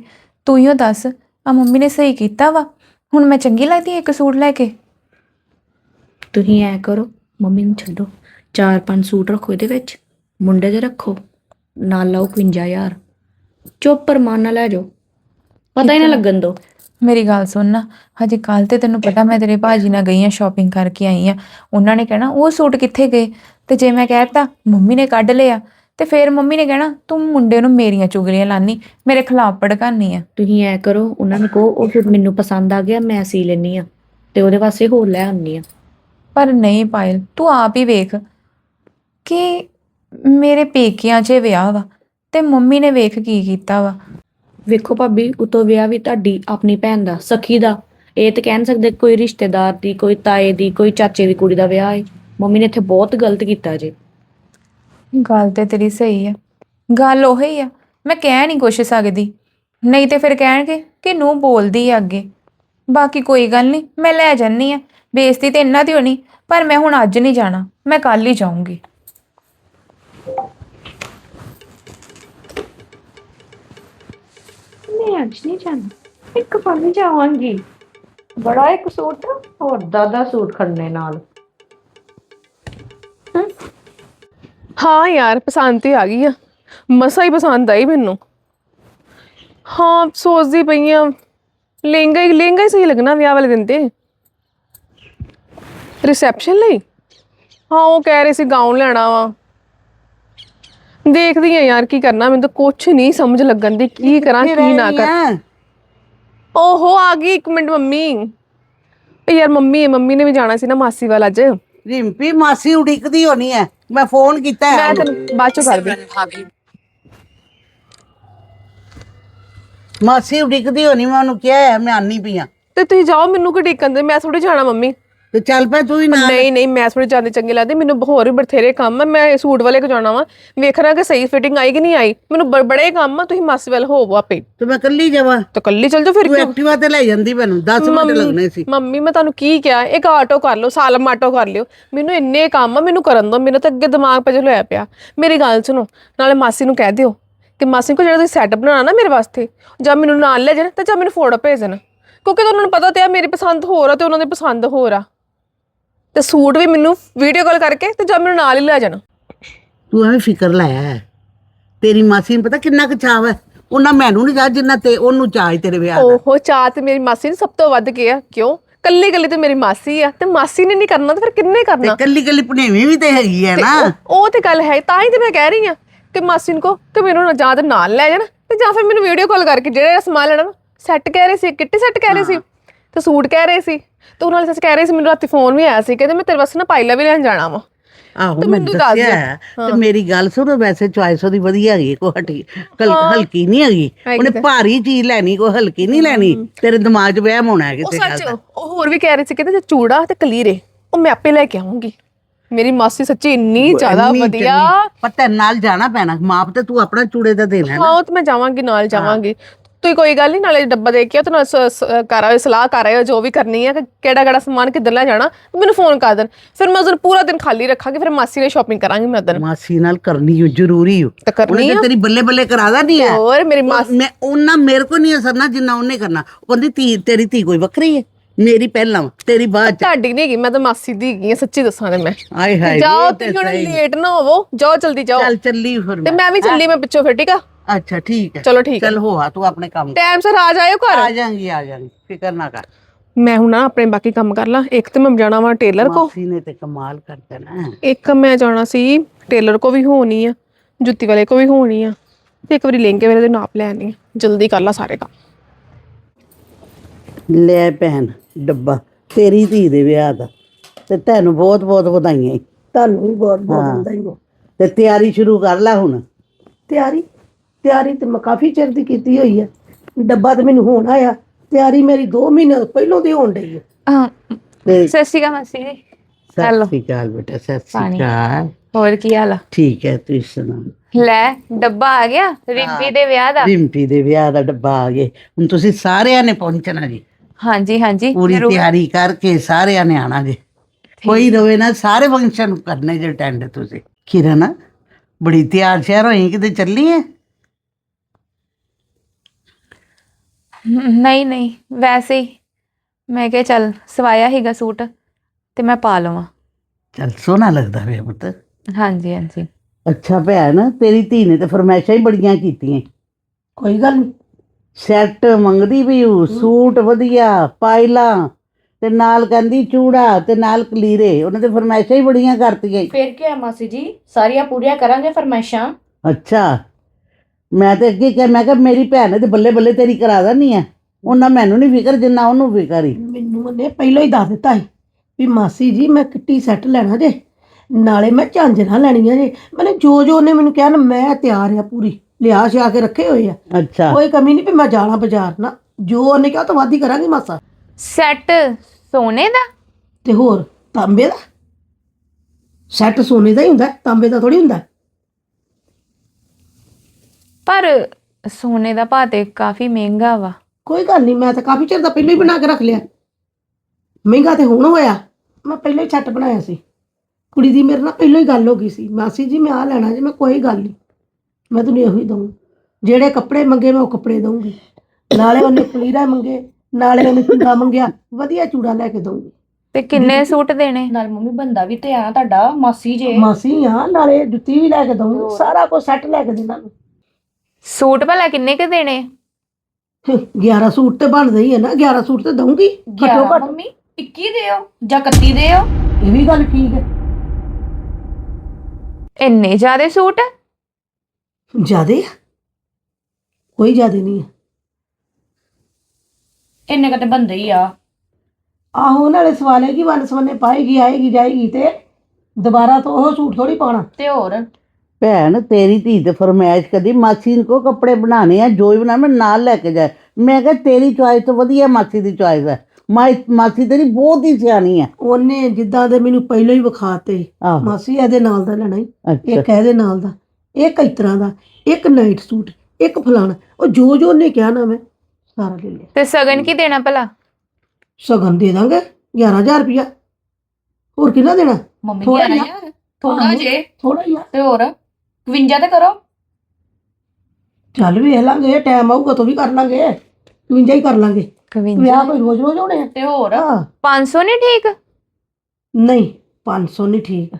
ਤੂੰ ਹੀ ਓ ਦੱਸ। ਆ ਮੰਮੀ ਨੇ ਸਹੀ ਕੀਤਾ ਵਾ। ਹੁਣ ਮੈਂ ਚੰਗੀ ਲੱਗਦੀ ਇੱਕ ਸੂਟ ਲੈ ਕੇ? ਤੁਸੀਂ ਐ ਕਰੋ ਮੰਮੀ ਨੂੰ ਛੱਡੋ। ਚਾਰ ਪੰਜ ਸੂਟ ਰੱਖੋ ਇਹਦੇ ਵਿੱਚ ਮੁੰਡੇ ਦੇ ਰੱਖੋ ਨਾਲ ਲਾਓ 51000 ਚੁੱਪ ਰਮਾਨ ਨਾਲ ਲੈ ਜਾਓ। ਪਤਾ ਹੀ ਨਾ ਲੱਗਣ ਦੋ। ਮੇਰੀ ਗੱਲ ਸੁਣ ਨਾ ਹਜੇ ਕੱਲ ਤੇ ਤੈਨੂੰ ਪਤਾ ਮੈਂ ਤੇਰੇ ਭਾਜੀ ਨਾਲ ਗਈ ਆ ਸ਼ਾਪਿੰਗ ਕਰਕੇ ਆਈ ਆ। ਉਹਨਾਂ ਨੇ ਕਹਿਣਾ ਉਹ ਸੂਟ ਕਿੱਥੇ ਗਏ? ਤੇ ਜੇ ਮੈਂ ਕਹਿਤਾ ਮੰਮੀ ਨੇ ਕੱਢ ਲਿਆ। ਤੇ ਫਿਰ ਮੰਮੀ ਨੇ ਕਹਿਣਾ ਤੂੰ ਮੁੰਡੇ ਨੂੰ ਮੇਰੀਆਂ ਚੁਗਲੀਆਂ ਲਾਨੀ ਮੇਰੇ ਖਿਲਾਫ ਭੜਕਾਨੀ ਆ। ਤੁਸੀਂ ਐ ਕਰੋ ਉਹਨਾਂ ਨੂੰ ਕਹੋ ਉਹ ਫਿਰ ਮੈਨੂੰ ਪਸੰਦ ਆ ਗਿਆ ਮੈਂ ਸੀ ਲੈਣੀ ਆ ਤੇ ਉਹਦੇ ਵਾਸਤੇ ਹੋਰ ਲੈ ਆਉਣੀ ਆ। ਪਰ ਨਹੀਂ ਪਾਇਲ ਤੂੰ ਆਪ ਹੀ ਵੇਖ ਕਿ ਮੇਰੇ ਪੇਕਿਆਂ 'ਚ ਵਿਆਹ ਵਾ ਤੇ ਮੰਮੀ ਨੇ ਵੇਖ ਕੀ ਕੀਤਾ ਵਾ। ਵੇਖੋ ਭਾਬੀ ਉਤੋਂ ਵਿਆਹ ਵੀ ਤੁਹਾਡੀ ਆਪਣੀ ਭੈਣ ਦਾ ਸਖੀ ਦਾ। ਇਹ ਤੇ ਕਹਿ ਨੀ ਸਕਦੇ ਕੋਈ ਰਿਸ਼ਤੇਦਾਰ ਦੀ ਕੋਈ ਤਾਏ ਦੀ ਕੋਈ ਚਾਚੇ ਦੀ ਕੁੜੀ ਦਾ ਵਿਆਹ ਹੈ ਮੰਮੀ ਨੇ ਇੱਥੇ ਬਹੁਤ ਗਲਤ ਕੀਤਾ ਜੇ। ਗੱਲ ਤੇ ਤੇਰੀ ਸਹੀ ਆ। ਗੱਲ ਉਹੀ ਆ। ਮੈਂ ਕਹਿ ਨਹੀਂ ਕੁਛ ਸਕਦੀ। ਨਹੀਂ ਤੇ ਫਿਰ ਕਹਿਣਗੇ ਕਿ ਨੂੰ ਬੋਲਦੀ ਆ ਅੱਗੇ। ਬਾਕੀ ਕੋਈ ਗੱਲ ਨਹੀਂ, ਮੈਂ ਲੈ ਜਾਨੀ ਆ। ਬੇਇੱਜ਼ਤੀ ਤੇ ਇਹਨਾਂ ਦੀ ਹੋਣੀ, ਪਰ ਮੈਂ ਹੁਣ ਅੱਜ ਨਹੀਂ ਜਾਣਾ, ਮੈਂ ਕੱਲ ਹੀ ਜਾਊਂਗੀ। ਮੈਂ ਅੱਜ ਨਹੀਂ ਜਾਣਾ, ਇੱਕ ਪੰਨ ਜਾਵਾਂਗੀ। ਬੜਾ ਇੱਕ ਸੂਟ, ਹੋਰ ਦਾਦਾ ਸੂਟ ਖੜਨੇ ਨਾਲ। ਹਾਂ ਯਾਰ ਪਸੰਦ ਤੇ ਆ ਗਈ ਆ। ਮਸਾ ਹੀ ਪਸੰਦ ਆਈ ਮੈਨੂੰ। ਹਾਂ ਸੋਚਦੀ ਪਈ ਆ ਲਹਿੰਗਾ ਹੀ ਲਹਿੰਗਾ ਹੀ ਸਹੀ ਲੱਗਣਾ ਵਿਆਹ ਵਾਲੇ ਦਿਨ ਤੇ। ਰਿਸੈਪਸ਼ਨ ਲਈ? ਹਾਂ ਉਹ ਕਹਿ ਰਹੇ ਸੀ ਗਾਊਨ ਲੈਣਾ ਵਾ। ਦੇਖਦੀ ਆ ਯਾਰ ਕੀ ਕਰਨਾ ਮੈਨੂੰ ਤਾਂ ਕੁਝ ਨਹੀਂ ਸਮਝ ਲੱਗਣ ਦੀ ਕੀ ਕਰਾਂ ਕੀ ਨਾ ਕਰਾਂ। ਓਹੋ ਆ ਗਈ ਇੱਕ ਮਿੰਟ ਮੰਮੀ। ਯਾਰ ਮੰਮੀ ਮੰਮੀ ਨੇ ਵੀ ਜਾਣਾ ਸੀ ਨਾ ਮਾਸੀ ਵੱਲ ਅੱਜ। ਰਿੰਪੀ ਮਾਸੀ ਉਡੀਕਦੀ ਹੋਣੀ ਹੈ ਮੈਂ ਫੋਨ ਕੀਤਾ ਹੈ ਮੈਂ। ਤੈਨੂੰ ਬਾਅਦ ਚੋਂ ਕਰਦੀ। ਮਾਸੀ ਉਡੀਕਦੀ ਹੋਣੀ ਮੈਂ ਉਹਨੂੰ ਕਿਹਾ ਹੈ ਮੈਂ ਆਨੀ ਪਈ ਆ। ਤੇ ਤੁਸੀਂ ਜਾਓ ਮੈਨੂੰ ਕਿ ਟਿਕਣ ਦੇ ਮੈਂ ਥੋੜੀ ਜਾਣਾ ਮੰਮੀ। ਤੇ ਚੱਲ ਪੈ ਤੂੰ ਵੀ ਨਾਲ ਨਹੀਂ ਨਹੀਂ ਮੈਂ ਥੋੜੀ ਜਾਂਦੇ ਚੰਗੇ ਲੱਗਦੇ। ਮੈਨੂੰ ਹੋਰ ਵੀ ਬਥੇਰੇ ਕੰਮ ਆ। ਮੈਂ ਸੂਟ ਵਾਲੇ ਕੋ ਜਾਣਾ ਵਾ। ਵੇਖਣਾ ਕਿ ਸਹੀ ਫਿਟਿੰਗ ਆਈ ਕਿ ਨਹੀਂ ਆਈ। ਮੈਨੂੰ ਬ- ਬੜੇ ਕੰਮ ਆ। ਤੁਸੀਂ ਮਾਸੀ ਵੱਲ ਹੋਵੋ ਆਪੇ। ਤੇ ਮੈਂ ਕੱਲੀ ਜਾਵਾਂ। ਤਾਂ ਕੱਲੀ ਚੱਲ ਜਾਓ ਫਿਰ ਤੂੰ ਕਿਉਂ? ਐਕਟਿਵਾ ਤੇ ਲੈ ਜਾਂਦੀ ਮੈਨੂੰ। 10 ਮਿੰਟ ਲੱਗਣੇ ਸੀ। ਮੰਮੀ ਮੈਂ ਤੁਹਾਨੂੰ ਕੀ ਕਿਹਾ? ਇੱਕ ਆਟੋ ਕਰ ਲਓ ਸਾਲਮ ਆਟੋ ਕਰ ਲਿਓ। ਮੈਨੂੰ ਇੰਨੇ ਕੰਮ ਆ ਮੈਨੂੰ ਕਰਨ ਦਿਓ ਮੇਰਾ ਤਾਂ ਅੱਗੇ ਦਿਮਾਗ ਪਜਲ ਹੋਇਆ ਪਿਆ। ਮੇਰੀ ਗੱਲ ਸੁਣੋ ਨਾਲੇ ਮਾਸੀ ਨੂੰ ਕਹਿ ਦਿਓ ਕਿ ਮਾਸੀ ਕੋ ਜਿਹੜਾ ਤੁਸੀਂ ਸੈੱਟ ਬਣਾਉਣਾ ਨਾ ਮੇਰੇ ਵਾਸਤੇ ਜਾਂ ਮੈਨੂੰ ਨਾਲ ਲੈ ਜਾਣ ਤੇ ਜਾਂ ਮੈਨੂੰ ਫੋਟੋ ਭੇਜ ਦੇਣ ਕਿਉਂਕਿ ਤਾਂ ਉਹਨਾਂ ਨੂੰ ਪਤਾ ਤੇ ਆ ਮੇਰੀ ਪਸੰਦ ਹੋਰ ਆ ਤੇ ਉਹਨਾਂ ਦੀ ਪਸੰਦ ਹੋਰ ਆ। ਤੇ ਸੂਟ ਵੀ ਮੈਨੂੰ ਵੀਡੀਓ ਕਾਲ ਕਰਕੇ ਤੇ ਜਾਂ ਮੈਨੂੰ ਨਾਲ ਹੀ ਲੈ ਜਾਣ। ਤੂੰ ਐਵੇਂ ਫਿਕਰ ਲਾਇਆ ਹੈ। ਤੇਰੀ ਮਾਸੀ ਨੂੰ ਪਤਾ ਕਿੰਨਾ ਕੁ ਚਾਅ ਹੈ ਉਹਨਾਂ ਮੈਨੂੰ ਨਹੀਂ ਚਾਹ ਜਿੰਨਾ ਤੇ ਉਹਨੂੰ ਚਾਹ ਹੈ ਤੇਰੇ ਵਿਆਹ ਦਾ। ਓਹੋ ਚਾਹ ਤੇ ਮੇਰੀ ਮਾਸੀ ਨੂੰ ਸਭ ਤੋਂ ਵੱਧ ਕੀ ਆ? ਕਿਉਂ? ਕੱਲੀ ਕੱਲੀ ਤੇ ਮੇਰੀ ਮਾਸੀ ਆ। ਤੇ ਮਾਸੀ ਨੇ ਨਹੀਂ ਕਰਨਾ ਤੇ ਫਿਰ ਕਿੰਨੇ ਕਰਨਾ? ਕੱਲੀ ਕੱਲੀ ਭਣੇਵੀਂ ਵੀ ਤੇ ਹੈਗੀ ਹੈ ਨਾ। ਉਹ- ਉਹ ਤੇ ਗੱਲ ਹੈ ਤਾਂ ਹੀ ਤੇ ਮੈਂ ਕਹਿ ਰਹੀ ਆ ਕਿ ਮਾਸੀ ਨੂੰ ਕੋ ਕਿ ਮੈਨੂੰ ਨਾ ਜਾਂ ਤੇ ਨਾਲ ਲੈ ਜਾਣ ਤੇ ਜਾਂ ਫਿਰ ਮੈਨੂੰ ਵੀਡੀਓ ਕਾਲ ਕਰਕੇ ਜਿਹੜੇ ਸਮਾਨ ਲੈਣਾ ਸੈੱਟ ਕਹਿ ਰਹੇ ਸੀ ਕਿੱਟੀ ਸੈੱਟ ਕਹਿ ਰਹੇ ਸੀ ਤੇ ਸੂਟ ਕਹਿ ਰਹੇ ਸੀ। ਤੇ ਨਾਲ ਸੱਚ ਕਹਿ ਰਹੇ ਸੀ ਮੈਨੂੰ ਰਾਤੀ ਫੋਨ ਵੀ ਆਇਆ ਸੀ ਕਹਿੰਦੇ ਮੈਂ ਤੇਰੇ ਵਾਸਤੇ ਨਾ ਪਾਇਲਾ ਵੀ ਲੈਣ ਜਾਣਾ ਵਾ। ਆਹੋ ਤੇ ਮੈਂ ਮੈਨੂੰ ਦੱਸ ਦੱਸਿਆ ਦਿਓ। ਹੈ। ਤੇ ਮੇਰੀ ਗੱਲ ਸੁਣ ਵੈਸੇ ਚੁਆਇਸ ਉਹਦੀ ਵਧੀਆ ਹੈਗੀ ਕੋਈ ਹਟੀ ਹਲਕੀ ਨਹੀਂ ਹੈਗੀ। ਹੈਗੀ ਉਹਨੇ ਭਾਰੀ ਚੀਜ਼ ਲੈਣੀ ਕੋਈ ਹਲਕੀ ਨਹੀਂ ਲੈਣੀ। ਤੇਰੇ ਦਿਮਾਗ 'ਚ ਵਹਿਮ ਹੋਣਾ ਹੈ ਉਹ ਕਿਸੇ ਗੱਲ ਸੱਚ ਦਾ। ਉਹ ਹੋਰ ਵੀ ਕਹਿ ਰਹੇ ਸੀ ਕਹਿੰਦੇ ਜੇ ਚੂੜਾ ਤੇ ਕਲੀਰੇ ਉਹ ਮੈਂ ਆਪੇ ਲੈ ਕੇ ਆਉਂਗੀ ਮੇਰੀ ਮਾਸੀ ਸੱਚੀ ਇੰਨੀ ਜ਼ਿਆਦਾ ਇੰਨੀ ਵਧੀਆ। ਚੰਗੀ। ਪਰ ਤੇਰੇ ਨਾਲ ਜਾਣਾ ਪੈਣਾ। ਮਾਪ ਤੇ ਤੂੰ ਆਪਣਾ ਚੂੜੇ ਦਾ ਦੇਣਾ ਹੈ ਨਾ। ਹਾਂ ਉਹ ਤੇ ਮੈਂ ਜਾਵਾਂਗੀ ਨਾਲ ਜਾਵਾਂਗੀ। ਤੁਸੀਂ ਕੋਈ ਗੱਲ ਨਹੀਂ ਨਾਲੇ ਡੱਬਾ ਦੇ ਕੇ ਆਓ ਤੇ ਨਾਲ ਸ- ਸ- ਕਰ ਆਇਓ ਸਲਾਹ ਕਰ ਆਇਓ ਜੋ ਵੀ ਕਰਨੀ ਹੈ ਕਿ ਕਿਹੜਾ ਕਿਹੜਾ ਸਮਾਨ ਕਿੱਧਰ ਲੈ ਜਾਣਾ ਮੈਨੂੰ ਫੋਨ ਕਰ ਦੇਣ। ਫਿਰ ਮੈਂ ਉਸ ਦਿਨ ਪੂਰਾ ਦਿਨ ਖਾਲੀ ਰੱਖਾਂਗੀ ਫਿਰ ਮਾਸੀ ਨੇ ਸ਼ਾਪਿੰਗ ਕਰਾਂਗੀ ਮੈਂ ਉਦੋਂ ਮਾਸੀ ਨਾਲ ਕਰਨੀ ਓ ਜ਼ਰੂਰੀ ਓ। ਤਾਂ ਕਰਨੀ ਉਹਨੇ ਆ। ਤੇਰੀ ਬੱਲੇ ਬੱਲੇ ਕਰਾਦਾ ਨਹੀਂ ਹੈ ਹੋਰ ਮੇਰੀ ਮਾਸੀ ਮੈਂ ਉਹਨਾਂ ਮੇਰੇ ਕੋ ਨਹੀਂ ਅਸਰਨਾ ਜਿੰਨਾ ਉਹਨੇ ਕਰਨਾ। ਉਹ ਕਹਿੰਦੀ ਧੀ ਤੇਰੀ ਧੀ ਕੋਈ ਵੱਖਰੀ ਹੈ ਮੇਰੀ ਪਹਿਲਾਂ ਵਾ, ਤੇਰੀ ਬਾਅਦ ਚ। ਤੁਹਾਡੀ ਨਹੀਂ ਹੈਗੀ ਮੈਂ ਤਾਂ ਮਾਸੀ ਦੀ ਹੈਗੀ ਹਾਂ ਸੱਚੀ ਦੱਸਾਂ ਤੇ ਮੈਂ। ਆਏ ਹਾਏ ਜਾਓ ਤੇ ਹੁਣ। ਲੇਟ ਨਾ ਹੋਵੋ ਜਾਓ ਜਲਦੀ ਜਾਓ। ਚੱਲ ਚੱਲੀ ਫਿਰ ਤੇ ਮੈਂ। ਮੈਂ ਵੀ ਚੱਲੀ ਮੈਂ ਪਿੱਛੋਂ ਫਿਰ ਠੀਕ ਆ? ਅੱਛਾ ਠੀਕ ਹੈ। ਚਲੋ ਠੀਕ ਹੈ। ਚੱਲ ਹੋਆ ਤੂੰ ਆਪਣੇ ਕੰਮ ਟਾਈਮ ਸਿਰ ਆ ਜਾਇਓ ਘਰ। ਆ ਜਾਾਂਗੀ ਆ ਜਾਾਂਗੀ। ਫਿਕਰ ਨਾ ਕਰ। ਮੈਂ ਹੁਣ ਨਾ ਆਪਣੇ ਬਾਕੀ ਕੰਮ ਕਰ ਲਾਂ। ਇੱਕ ਤੇ ਮੈਂ ਜਾਣਾ ਵਾ ਟੇਲਰ ਕੋ। ਮਾਸੀ ਨੇ ਤੇ ਕਮਾਲ ਕਰ ਦੇਣਾ। ਇੱਕ ਮੈਂ ਜਾਣਾ ਸੀ ਟੇਲਰ ਕੋ ਵੀ ਹੋਣੀ ਆ ਜੁੱਤੀ ਵਾਲੇ ਕੋ ਵੀ ਹੋਣੀ ਆ ਤੇ ਇੱਕ ਵਾਰੀ ਲਹਿੰਗੇ ਵਾਲੇ ਦੇ ਨਾਪ ਲੈਣੀ ਆ। ਜਲਦੀ ਕਰ ਲਾ ਸਾਰੇ ਕੰਮ। ਲੈ ਭੈਣ ਡੱਬਾ। ਤੇਰੀ ਧੀ ਦੇ ਵਿਆਹ ਦਾ। ਤੇ ਤੈਨੂੰ ਬਹੁਤ ਬਹੁਤ ਵਧਾਈਆਂ। ਤੁਹਾਨੂੰ ਵੀ ਬਹੁਤ ਬਹੁਤ। ਵਧਾਈਆਂ। ਤੇ ਤਿਆਰੀ ਸ਼ੁਰੂ ਕਰ ਲੈ ਹੁਣ। ਤਿਆਰੀ? ਤਿਆਰੀ ਤੇ ਮੈਂ ਕਾਫੀ ਚਿਰ ਦੀ ਕੀਤੀ ਹੋਈ ਹੈ ਡੱਬਾ ਤੇ ਮੈਨੂੰ ਹੋਣ ਆਇਆ ਤਿਆਰੀ ਮੇਰੀ 2 ਮਹੀਨੇ ਪਹਿਲਾਂ ਦੀ ਹੋਣ ਡਈ ਹੈ ਤੇ ਸਤਿ ਸ਼੍ਰੀ ਅਕਾਲ ਮਾਸੀ ਜੀ। ਸਤਿ ਹੈਲੋ। ਸ਼੍ਰੀ ਅਕਾਲ ਬੇਟਾ ਸਤਿ ਸ਼੍ਰੀ ਪਾਣੀ। ਅਕਾਲ। ਹੋਰ ਕੀ ਹਾਲ ਆ? ਠੀਕ ਹੈ ਤੁਸੀਂ ਸੁਣਾਓ? ਲੈ ਡੱਬਾ ਆ ਗਿਆ ਰਿੰਪੀ ਦੇ ਵਿਆਹ ਦਾ। ਰਿੰਪੀ ਦੇ ਵਿਆਹ ਦਾ ਡੱਬਾ ਆ ਗਿਆ। ਹੁਣ ਤੁਸੀਂ ਸਾਰਿਆਂ ਨੇ ਪਹੁੰਚਣਾ ਜੀ। ਹਾਂਜੀ ਹਾਂਜੀ ਪੂਰੀ ਜ਼ਰੂਰ। ਤਿਆਰੀ ਕਰਕੇ ਸਾਰਿਆਂ ਨੇ ਆਣਾ ਜੀ। ਕੋਈ ਰਵੇ ਨਾ ਸਾਰੇ ਫੰਕਸ਼ਨ ਕਰਨੇ ਜੇ ਅਟੈਂਡ ਤੁਸੀਂ। ਕਿਰਨ ਬੜੀ ਤਿਆਰ ਸ਼ਹਿਰ ਹੋਈ ਕਿਤੇ ਚੱਲੀ ਹੈ ਨਹੀਂ ਨਹੀਂ ਵੈਸੇ ਹੀ। ਮੈਂ ਕਿਹਾ ਚੱਲ ਸਵਾਇਆ ਹੀਗਾ ਸੂਟ ਤੇ ਮੈਂ ਪਾ ਲਵਾਂ। ਚੱਲ ਸੋਹਣਾ ਲੱਗਦਾ ਵੇ ਪੁੱਤ। ਹਾਂਜੀ ਹਾਂਜੀ। ਅੱਛਾ ਭੈਣ ਤੇਰੀ ਧੀ ਨੇ ਤੇ ਫਰਮਾਇਸ਼ਾਂ ਹੀ ਬੜੀਆਂ ਕੀਤੀਆਂ। ਕੋਈ ਗੱਲ ਨਹੀਂ ਸੈੱਟ ਮੰਗਦੀ ਵੀ ਉਹ ਸੂਟ ਵਧੀਆ ਪਾਇਲਾਂ ਤੇ ਨਾਲ ਕਹਿੰਦੀ ਚੂੜਾ ਤੇ ਨਾਲ ਕਲੀਰੇ ਉਹਨੇ ਤੇ ਫਰਮਾਇਸ਼ਾਂ ਹੀ ਬੜੀਆਂ ਕਰਤੀਆਂ। ਈ। ਫਿਰ ਕੀ ਹੈ ਮਾਸੀ ਜੀ ਸਾਰੀਆਂ ਪੂਰੀਆਂ ਕਰਾਂਗੇ ਫਰਮਾਇਸ਼ਾਂ। ਅੱਛਾ ਮੈਂ ਤੇ ਅੱਗੇ ਕਿਹਾ ਮੈਂ ਕਿਹਾ ਮੇਰੀ ਭੈਣ ਨੇ ਤੇ ਬੱਲੇ ਬੱਲੇ ਤੇਰੀ ਕਰਾ ਦੇਣੀ ਆ। ਉਹਨਾਂ ਮੈਨੂੰ ਨਹੀਂ ਫਿਕਰ ਜਿੰਨਾ ਉਹਨੂੰ ਫਿਕਰ ਹੀ ਮੈਨੂੰ ਉਹਨੇ ਪਹਿਲਾਂ ਹੀ ਦੱਸ ਦਿੱਤਾ ਸੀ ਵੀ ਮਾਸੀ ਜੀ ਮੈਂ ਕਿੱਟੀ ਸੈੱਟ ਲੈਣਾ ਜੇ ਨਾਲੇ ਮੈਂ ਝਾਂਜਰਾਂ ਲੈਣੀਆਂ ਜੇ। ਮੈਨੇ ਜੋ ਜੋ ਉਹਨੇ ਮੈਨੂੰ ਕਿਹਾ ਨਾ ਮੈਂ ਤਿਆਰ ਆ ਪੂਰੀ ਲਿਆ ਸ਼ਿਆ ਕੇ ਰੱਖੇ ਹੋਏ ਆ। ਅੱਛਾ। ਕੋਈ ਕਮੀ ਨਹੀਂ ਵੀ ਮੈਂ ਜਾਣਾ ਬਾਜ਼ਾਰ ਨਾ। ਜੋ ਉਹਨੇ ਕਿਹਾ ਉਹ ਤਾਂ ਵਾਧੀ ਕਰਾਂਗੀ ਮਾਸਾ। ਸੈੱਟ ਸੋਨੇ ਦਾ? ਤੇ ਹੋਰ ਤਾਂਬੇ ਦਾ? ਸੈੱਟ ਸੋਨੇ ਦਾ ਹੀ ਹੁੰਦਾ ਤਾਂਬੇ ਦਾ ਥੋੜੀ ਹੁੰਦਾ। ਪਰ ਸੋਨੇ ਦਾ ਭਾਅ ਤੇ ਕਾਫੀ ਮਹਿੰਗਾ ਵਾ। ਕੋਈ ਗੱਲ ਨਹੀਂ ਮੈਂ ਤਾਂ ਕਾਫੀ ਚਿਰ ਦਾ ਪਹਿਲਾਂ ਹੀ ਬਣਾ ਕੇ ਰੱਖ ਲਿਆ। ਮਹਿੰਗਾ ਤੇ ਹੁਣ ਹੋਇਆ ਮੈਂ ਪਹਿਲਾਂ ਹੀ ਛੱਟ ਬਣਾਇਆ ਸੀ। ਕੁੜੀ ਦੀ ਮੇਰੇ ਨਾਲ ਪਹਿਲਾਂ ਹੀ ਗੱਲ ਹੋ ਗਈ ਸੀ ਮਾਸੀ ਜੀ ਮੈਂ ਆ ਲੈਣਾ ਜੀ ਮੈਂ ਕੋਈ ਗੱਲ ਨਹੀਂ ਮੈਂ ਤੁਹਾਨੂੰ ਇਹੋ ਹੀ ਦਊਂ ਜਿਹੜੇ ਕੱਪੜੇ ਮੰਗੇ ਮੈਂ ਉਹ ਕੱਪੜੇ ਦਊਂਗੀ। ਨਾਲੇ ਉਹਨੇ ਕਲੀਰਾ ਮੰਗੇ ਨਾਲੇ ਉਹਨੇ ਚੂੜਾ ਮੰਗਿਆ ਵਧੀਆ ਚੂੜਾ ਲੈ ਕੇ ਦਊਂਗੀ। ਤੇ ਕਿੰਨੇ ਸੂਟ ਦੇਣੇ? ਨਾਲ ਮੰਮੀ ਬੰਦਾ ਵੀ ਤੇ ਆ ਤੁਹਾਡਾ ਮਾਸੀ ਜੇ। ਮਾਸੀ ਆ ਨਾਲੇ ਜੁੱਤੀ ਵੀ ਲੈ ਕੇ ਦਊਂਗੀ ਸਾਰਾ ਕੁਝ ਸੈੱਟ ਲੈ ਕੇ ਦੇਣਾ। ਨੂੰ ਸੂਟ ਭਲਾ ਕਿੰਨੇ ਕ ਦੇਣੇ? 11 ਸੂਟ ਤੇ ਬਣਦੇ ਹੀ ਹੈ ਨਾ 11 ਸੂਟ ਤੇ ਦਊਂਗੀ ਘੱਟੋ 11 ਘੱਟ। ਮੰਮੀ 21 ਦਿਓ ਜਾਂ 31 ਦਿਓ? ਇਹ ਵੀ ਗੱਲ ਠੀਕ ਹੈ। ਇੰਨੇ ਜ਼ਿਆਦੇ ਸੂਟ? ਜਿਆਦੇ ਆ? ਕੋਈ ਜਿਆਦੇ ਨਹੀਂ ਹੈ ਇੰਨੇ ਕਤੇ ਬੰਦੇ ਹੀ ਆ। ਆਹੋ ਨਾਲੇ ਸਵਾਲ ਹੈ ਕਿ ਵਨ ਸਵੰਨੇ ਪਾਏਗੀ ਆਏਗੀ ਜਾਏਗੀ ਤੇ ਦੁਬਾਰਾ ਤੋਂ ਉਹ ਸੂਟ ਥੋੜੀ ਪਾਉਣਾ। ਤੇ ਹੋਰ? ਭੈਣ ਤੇਰੀ ਧੀ ਤੇ ਫਰਮਾਇਸ਼ ਕਦੀ ਮਾਸੀ ਨੂੰ ਕੋ ਕੱਪੜੇ ਬਣਾਣੇ ਆ ਜੋ ਹੀ ਬਣਾ ਮੈਂ ਨਾਲ ਲੈ ਕੇ ਜਾ ਮੈਂ ਕਿਹਾ ਤੇਰੀ ਚੁਆਇਸ ਤੋਂ ਵਧੀਆ ਮਾਸੀ ਦੀ ਚੁਆਇਸ ਹੈ ਮਾਈ ਮਾਸੀ ਤੇਰੀ ਬਹੁਤ ਹੀ ਸਿਆਣੀ ਹੈ ਉਹਨੇ ਜਿੱਦਾਂ ਦੇ ਮੈਨੂੰ ਪਹਿਲਾਂ ਹੀ ਵਿਖਾਤੇ। ਆਹੋ। ਮਾਸੀ ਇਹਦੇ ਨਾਲ ਦਾ ਲੈਣਾ ਅੱਛਾ। ਇੱਕ ਇਹਦੇ ਨਾਲ ਦਾ ਇੱਕ ਇਸ ਤਰ੍ਹਾਂ ਦਾ ਇੱਕ ਨਾਈਟ ਸੂਟ ਇੱਕ ਫਲਾਣਾ। ਉਹ ਜੋ ਜੋ ਉਹਨੇ ਕਿਹਾ ਨਾ ਮੈਂ ਸਾਰਾ ਲੈ ਲਿਆ। ਤੇ ਸਗਨ ਕੀ ਦੇਣਾ ਭਲਾ? ਸਗਨ ਦੇ ਦਾਂਗੇ 11000 ਰੁਪਇਆ। ਹੋਰ ਕਿੰਨਾ ਦੇਣਾ? ਮੰਮੀ ਥੋੜ੍ਹਾ ਗਿਆਰਾਂ ਜਿਹਾ। ਥੋੜਾ ਜੇ। ਥੋੜਾ ਜਿਹਾ। ਤੇ ਹੋਰ? 52 ਤੇ ਕਰੋ। ਚੱਲ ਵੇਖ ਲਾਂਗੇ ਟਾਈਮ ਆਊਗਾ ਤਾਂ ਵੀ ਕਰ ਲਾਂਗੇ। ਮਿੰਜਾ ਹੀ ਕਰ ਲਾਂਗੇ। 51 ਵਿਆਹ ਕੋਈ ਰੋਜ਼ ਰੋਜ਼ ਹੋਣੇ ਆ? ਤੇ ਹੋਰ? ਹਾਂ। 500 ਨਹੀਂ ਠੀਕ? ਨਹੀਂ 500 ਨਹੀਂ ਠੀਕ।